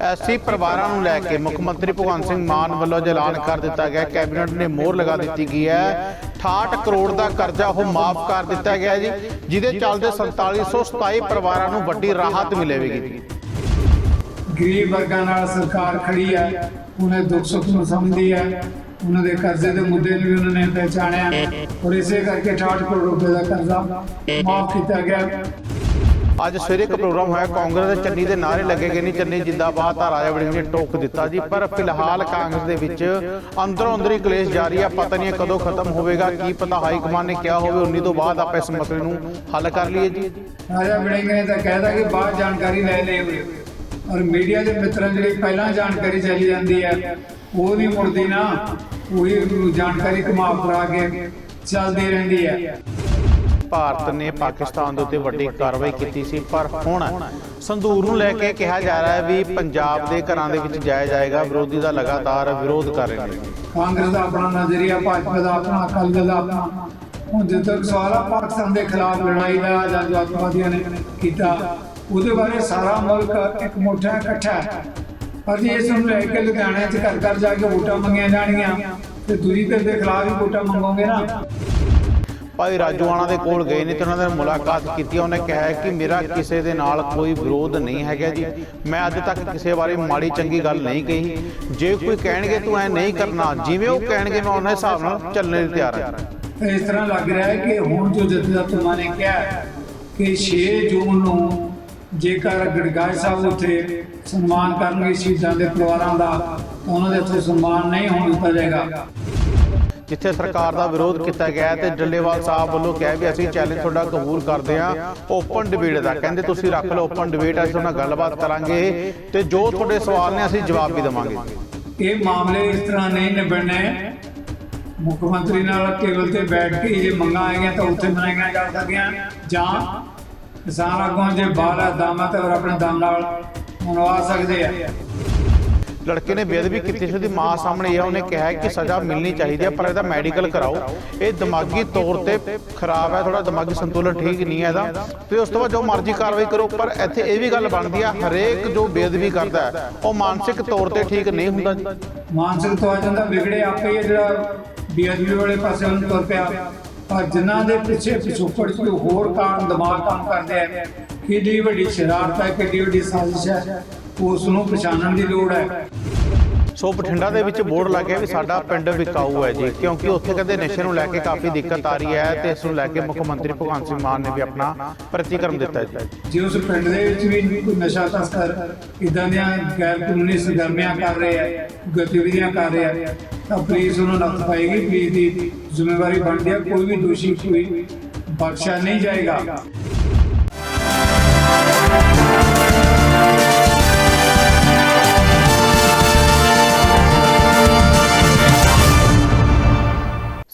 ਐਸੀ ਪਰਿਵਾਰਾਂ ਨੂੰ ਲੈ ਕੇ ਮੁੱਖ ਮੰਤਰੀ ਭਗਵੰਤ ਸਿੰਘ ਮਾਨ ਵੱਲੋਂ ਐਲਾਨ ਕਰ ਦਿੱਤਾ ਗਿਆ, ਕੈਬਨਿਟ ਨੇ ਮੋਹਰ ਲਗਾ ਦਿੱਤੀ ਗਈ ਹੈ। 68 ਕਰੋੜ ਦਾ ਕਰਜ਼ਾ ਉਹ ਮਾਫ ਕਰ ਦਿੱਤਾ ਗਿਆ ਜੀ, ਜਿਹਦੇ ਚੱਲਦੇ 4727 ਪਰਿਵਾਰਾਂ ਨੂੰ ਵੱਡੀ ਰਾਹਤ ਮਿਲੇਗੀ। ਗਰੀਬ ਵਰਗਾਂ ਨਾਲ ਸਰਕਾਰ ਖੜੀ ਹੈ, ਉਹਨੇ ਦੁੱਖ ਸੁੱਖ ਨੂੰ ਸਮਝਦੀ ਹੈ, ਉਹਨਾਂ ਦੇ ਕਰਜ਼ੇ ਦੇ ਮੁੱਦੇ ਨੂੰ ਵੀ ਉਹਨਾਂ ਨੇ ਪਹਿਚਾਣਿਆ ਔਰ ਇਸੇ ਕਰਕੇ 68 ਕਰੋੜ ਰੁਪਏ ਦਾ ਕਰਜ਼ਾ ਮਾਫ ਕੀਤਾ ਗਿਆ। ਅੱਜ ਸਵੇਰੇ ਇੱਕ ਪ੍ਰੋਗਰਾਮ ਹੋਇਆ, ਕਾਂਗਰਸ ਦੇ ਚੰਨੀ ਦੇ ਨਾਰੇ ਲੱਗੇ ਗਏ ਨਹੀਂ ਚੰਨੀ ਜਿੰਦਾਬਾਦ ਤਾਂ ਰਾਜਾ ਵੜਿੰਗ ਨੇ, ਟੋਕ ਦਿੱਤਾ ਜੀ। ਪਰ ਫਿਲਹਾਲ ਕਾਂਗਰਸ ਦੇ ਵਿੱਚ ਅੰਦਰੋਂ ਅੰਦਰੀ ਕਲੇਸ਼ ਜਾਰੀ ਆ, ਪਤਾ ਨਹੀਂ ਕਦੋਂ ਖਤਮ ਹੋਵੇਗਾ, ਕੀ ਪਤਾ ਹਾਈ ਕਮਾਨ ਨੇ ਕਿਹਾ ਹੋਵੇ 19 ਤੋਂ ਬਾਅਦ ਆਪਾਂ ਇਸ ਮਸਲੇ ਨੂੰ ਹੱਲ ਕਰ ਲਈਏ ਜੀ। ਰਾਜਾ ਵੜਿੰਗ ਨੇ ਤਾਂ ਕਹਿਦਾ ਕਿ ਬਾਅਦ ਜਾਣਕਾਰੀ ਲੈ ਲਈ ਔਰ ਮੀਡੀਆ ਦੇ ਮਿੱਤਰਾਂ ਜਿਹੜੀ ਪਹਿਲਾਂ ਜਾਣਕਾਰੀ ਚਲੀ ਜਾਂਦੀ ਹੈ ਉਹ ਨਹੀਂ ਮੁੜਦੀ ਨਾ, ਉਹੀ ਜਾਣਕਾਰੀ ਘੁਮਾ ਫਰਾ ਕੇ ਚੱਲਦੀ ਰਹਿੰਦੀ ਹੈ ਭਾਰਤ ਨੇ ਪਾਕਿਸਤਾਨ ਦੇ ਉੱਤੇ ਵੱਡੀ ਕਾਰਵਾਈ ਕੀਤੀ ਸੀ, ਪਰ ਹੁਣ ਸੰਦੂਰ ਨੂੰ ਲੈ ਕੇ ਕਿਹਾ ਜਾ ਰਿਹਾ ਹੈ ਵੀ ਪੰਜਾਬ ਦੇ ਘਰਾਂ ਦੇ ਵਿੱਚ ਜਾਇਆ ਜਾਏਗਾ, ਵਿਰੋਧੀ ਦਾ ਲਗਾਤਾਰ ਵਿਰੋਧ ਕਰ ਰਹੇ ਨੇ। ਕਾਂਗਰਸ ਦਾ ਆਪਣਾ ਨਜ਼ਰੀਆ, ਭਾਜਪਾ ਦਾ ਆਪਣਾ, ਅਕਾਲੀ ਦਲ ਦਾ ਆਪਣਾ। ਹੁਣ ਜਿੱਦ ਤੱਕ ਸਵਾਲ ਆ ਪਾਕਿਸਤਾਨ ਦੇ ਖਿਲਾਫ ਲੜਾਈ ਦਾ ਜਾਂ ਅੱਤਵਾਦੀਆਂ ਨੇ ਕੀਤਾ, ਉਹਦੇ ਬਾਰੇ ਸਾਰਾ ਮੁਲਕ ਇੱਕ ਮੁੱਠਾ ਇਕੱਠਾ ਹੈ। ਪਰ ਜੇ ਇਸ ਨੂੰ ਲੈ ਕੇ ਲੁਧਿਆਣੇ 'ਚ ਘਰ ਘਰ ਜਾ ਕੇ ਵੋਟਾਂ ਮੰਗੀਆਂ ਜਾਣਗੀਆਂ, ਤੇ ਦੂਜੀ ਧਿਰ ਦੇ ਖਿਲਾਫ ਹੀ ਵੋਟਾਂ ਮੰਗੋਗੇ ਨਾ। ਭਾਈ ਰਾਜੂਆਣਾ ਦੇ ਕੋਲ ਗਏ ਨੇ ਤੇ ਉਹਨਾਂ ਨਾਲ ਮੁਲਾਕਾਤ ਕੀਤੀ। ਉਹਨੇ ਕਿਹਾ ਕਿ ਮੇਰਾ ਕਿਸੇ ਦੇ ਨਾਲ ਕੋਈ ਵਿਰੋਧ ਨਹੀਂ ਹੈਗਾ ਜੀ। ਮੈਂ ਅੱਜ ਤੱਕ ਕਿਸੇ ਬਾਰੇ ਮਾੜੀ ਚੰਗੀ ਗੱਲ ਨਹੀਂ ਕਹੀ। ਜੇ ਕੋਈ ਕਹਿਣਗੇ ਤੂੰ ਐ ਨਹੀਂ ਕਰਨਾ, ਜਿਵੇਂ ਉਹ ਕਹਿਣਗੇ ਮੈਂ ਉਹਨਾਂ ਹਿਸਾਬ ਨਾਲ ਚੱਲਣ ਲਈ ਤਿਆਰ ਹਾਂ। ਇਸ ਤਰ੍ਹਾਂ ਲੱਗ ਰਿਹਾ ਹੈ ਕਿ ਹੁਣ ਜੋ ਜਥੇਦਾਰ ਤੁਮਾ ਕਿਹਾ ਕਿ 6 ਜੂਨ ਨੂੰ ਜੇਕਰ ਗੜਗਾਏ ਸਾਹਿਬ ਉੱਥੇ ਸਨਮਾਨ ਕਰਨਗੇ ਸ਼ਹੀਦਾਂ ਦੇ ਪਰਿਵਾਰਾਂ ਦਾ ਉਹਨਾਂ ਦੇ ਉੱਥੇ ਸਨਮਾਨ ਨਹੀਂ ਹੋਣ ਦਿੱਤਾ ਜਾਏਗਾ। ਜਿੱਥੇ ਸਰਕਾਰ ਦਾ ਵਿਰੋਧ ਕੀਤਾ ਗਿਆ ਤੇ ਡੱਲੇਵਾਲ ਸਾਹਿਬ ਵੱਲੋਂ ਕਿਹਾ ਵੀ ਅਸੀਂ ਚੈਲੰਜ ਤੁਹਾਡਾ ਕਬੂਲ ਕਰਦੇ ਹਾਂ ਓਪਨ ਡਿਬੇਟ ਦਾ। ਕਹਿੰਦੇ ਤੁਸੀਂ ਰੱਖ ਲਓ ਓਪਨ ਡਿਬੇਟ ਅਸੀਂ ਤੁਹਾਡੇ ਗੱਲਬਾਤ ਕਰਾਂਗੇ ਤੇ ਜੋ ਤੁਹਾਡੇ ਸਵਾਲ ਨੇ ਅਸੀਂ ਜਵਾਬ ਵੀ ਦੇਵਾਂਗੇ। ਇਹ ਮਾਮਲੇ ਇਸ ਤਰ੍ਹਾਂ ਨਹੀਂ ਨਿਬੜਨੇ। ਮੁੱਖ ਮੰਤਰੀ ਨਾਲ ਟੇਬਲ ਤੇ ਬੈਠ ਕੇ ਜੇ ਮੰਗਾਂ ਆਈਆਂ ਤਾਂ ਉੱਥੇ ਬਣਾਈਆਂ ਜਾ ਸਕਦੀਆਂ। ਜਾਂ ਕਿਸਾਨ ਆਗੂਆਂ ਜੇ ਬਾਹਰ ਦਾਮਾ ਤੇ ਹੋਰ ਆਪਣੇ ਦਮ ਨਾਲ ਮਨਵਾ ਸਕਦੇ ਆ। ਲੜਕੇ ਨੇ ਬੇਅਦਬੀ ਕੀਤੀ ਸੀ, ਉਹਦੀ ਮਾਂ ਸਾਹਮਣੇ ਇਹ ਉਹਨੇ ਕਿਹਾ ਕਿ ਸਜ਼ਾ ਮਿਲਣੀ ਚਾਹੀਦੀ ਹੈ ਪਰ ਇਹਦਾ ਮੈਡੀਕਲ ਕਰਾਓ। ਇਹ ਦਿਮਾਗੀ ਤੌਰ ਤੇ ਖਰਾਬ ਹੈ ਥੋੜਾ ਦਿਮਾਗੀ ਸੰਤੁਲਨ ਠੀਕ ਨਹੀਂ ਹੈ ਇਹਦਾ। ਤੇ ਉਸ ਤੋਂ ਬਾਅਦ ਜੋ ਮਰਜ਼ੀ ਕਾਰਵਾਈ ਕਰੋ, ਪਰ ਇੱਥੇ ਇਹ ਵੀ ਗੱਲ ਬਣਦੀ ਹੈ ਹਰੇਕ ਜੋ ਬੇਅਦਬੀ ਕਰਦਾ ਹੈ, ਉਹ ਮਾਨਸਿਕ ਤੌਰ ਤੇ ਠੀਕ ਨਹੀਂ ਹੁੰਦਾ ਜੀ। ਮਾਨਸਿਕ ਤੋਂ ਆ ਵਿਗੜੇ ਆਪੇ ਹੀ ਜਿਹੜਾ ਬੇਅਦਬੀ ਵਾਲੇ ਪਾਸੇ ਉਹਨੂੰ ਤੁਰ ਪਿਆ। ਪਰ ਜਿਨ੍ਹਾਂ ਦੇ ਪਿੱਛੇ ਪਿਛੋਕੜ ਕੋਈ ਹੋਰ ਕਾਰਨ ਦਿਮਾਗ ਕੰਮ ਕਰਦੇ ਆ ਕਿੰਨੀ ਵੱਡੀ ਸ਼ਰਾਰਤ ਹੈ ਕਿੰਨੀ ਵੱਡੀ ਸਾਜ਼ਿਸ਼ ਹੈ, ਉਸ ਨੂੰ ਪਛਾਣਨ ਦੀ ਲੋੜ ਹੈ। ਸੋ ਬਠਿੰਡਾ ਦੇ ਵਿੱਚ ਬੋਰਡ ਲੱਗਿਆ ਵੀ ਸਾਡਾ ਪਿੰਡ ਵਿਕਾਊ ਹੈ ਜੀ, ਕਿਉਂਕਿ ਉੱਥੇ ਕਹਿੰਦੇ ਨਸ਼ੇ ਨੂੰ ਲੈ ਕੇ ਕਾਫੀ ਦਿੱਕਤ ਆ ਰਹੀ ਹੈ ਤੇ ਇਸ ਨੂੰ ਲੈ ਕੇ ਮੁੱਖ ਮੰਤਰੀ ਭਗਵੰਤ ਸਿੰਘ ਮਾਨ ਨੇ ਵੀ ਆਪਣਾ ਪ੍ਰਤੀਕਰਮ ਦਿੱਤਾ ਜੀ। ਜੇ ਉਸ ਪਿੰਡ ਦੇ ਵਿੱਚ ਵੀ ਕੋਈ ਨਸ਼ਾ ਤਸਕਰ ਇਦਾਂ ਦੀਆਂ ਗੈਰ ਕਾਨੂੰਨੀ ਸਰਗਰਮੀਆਂ ਕਰ ਰਹੇ ਆ, ਗਤੀਵਿਧੀਆਂ ਕਰ ਰਿਹਾ ਆ, ਤਾਂ ਪੁਲਿਸ ਨੂੰ ਨੱਥ ਪਾਏਗੀ, ਪੁਲਿਸ ਦੀ ਜ਼ਿੰਮੇਵਾਰੀ ਬਣਦੀ ਹੈ ਕੋਈ ਵੀ ਦੋਸ਼ੀ ਕੋਈ ਬਖਸ਼ਿਆ ਨਹੀਂ ਜਾਏਗਾ।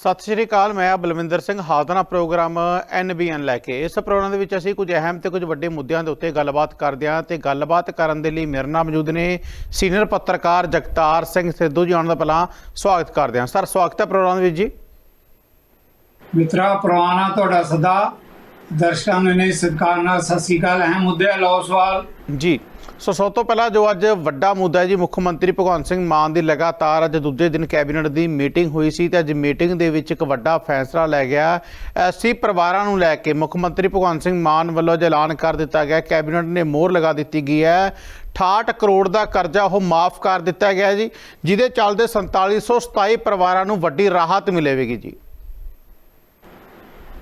ਸਤਿ ਸ਼੍ਰੀ ਅਕਾਲ ਮੈਂ ਬਲਵਿੰਦਰ ਸਿੰਘ ਹਾਜ਼ਰ ਪ੍ਰੋਗਰਾਮ ਐਨਬੀਐਨ ਲੈ ਕੇ। ਇਸ ਪ੍ਰੋਗਰਾਮ ਦੇ ਵਿੱਚ ਅਸੀਂ ਕੁਝ ਅਹਿਮ ਤੇ ਕੁਝ ਵੱਡੇ ਮੁੱਦਿਆਂ ਦੇ ਉੱਤੇ ਗੱਲਬਾਤ ਕਰਦੇ ਹਾਂ ਤੇ ਗੱਲਬਾਤ ਕਰਨ ਦੇ ਲਈ ਮੇਰੇ ਨਾਲ ਮੌਜੂਦ ਨੇ ਸੀਨੀਅਰ ਪੱਤਰਕਾਰ ਜਗਤਾਰ ਸਿੰਘ ਸਿੱਧੂ ਜੀ ਆਉਣ ਦਾ ਪਹਿਲਾਂ ਸਵਾਗਤ ਕਰਦੇ ਹਾਂ। ਸਰ ਸਵਾਗਤ ਹੈ ਪ੍ਰੋਗਰਾਮ ਦੇ ਵਿੱਚ ਜੀ। ਮਿੱਤਰਾ ਪ੍ਰਵਾਨਾ ਤੁਹਾਡਾ ਸਦਾ। ਦਰਸ਼ਕਾਂ ਨੂੰ ਨੇ ਸਤਿਕਾਰ ਨਾਲ ਸਤਿ ਸ੍ਰੀ ਅਕਾਲ। ਅਹਿਮ ਮੁੱਦੇ ਲਓ ਸਵਾਲ। ਜੀ। ਸੋ ਸਭ ਤੋਂ ਪਹਿਲਾਂ ਜੋ ਅੱਜ ਵੱਡਾ ਮੁੱਦਾ ਹੈ ਜੀ, ਮੁੱਖ ਮੰਤਰੀ ਭਗਵੰਤ ਸਿੰਘ ਮਾਨ ਦੀ ਲਗਾਤਾਰ ਅੱਜ ਦੂਜੇ ਦਿਨ ਕੈਬਨਿਟ ਦੀ ਮੀਟਿੰਗ ਹੋਈ ਸੀ ਤੇ ਅੱਜ ਮੀਟਿੰਗ ਦੇ ਵਿੱਚ ਇੱਕ ਵੱਡਾ ਫੈਸਲਾ ਲੈ ਗਿਆ। ਐਸੀ ਪਰਿਵਾਰਾਂ ਨੂੰ ਲੈ ਕੇ ਮੁੱਖ ਮੰਤਰੀ ਭਗਵੰਤ ਸਿੰਘ ਮਾਨ ਵੱਲੋਂ ਜੋ ਐਲਾਨ ਕਰ ਦਿੱਤਾ ਗਿਆ। ਕੈਬਨਿਟ ਨੇ ਮੋਹਰ ਲਗਾ ਦਿੱਤੀ ਗਈ ਹੈ। 68 ਕਰੋੜ ਦਾ ਕਰਜ਼ਾ ਉਹ ਮਾਫ ਕਰ ਦਿੱਤਾ ਗਿਆ ਜੀ, ਜਿਹਦੇ ਚੱਲਦੇ 4727 ਪਰਿਵਾਰਾਂ ਨੂੰ ਵੱਡੀ ਰਾਹਤ ਮਿਲੇਗੀ ਜੀ।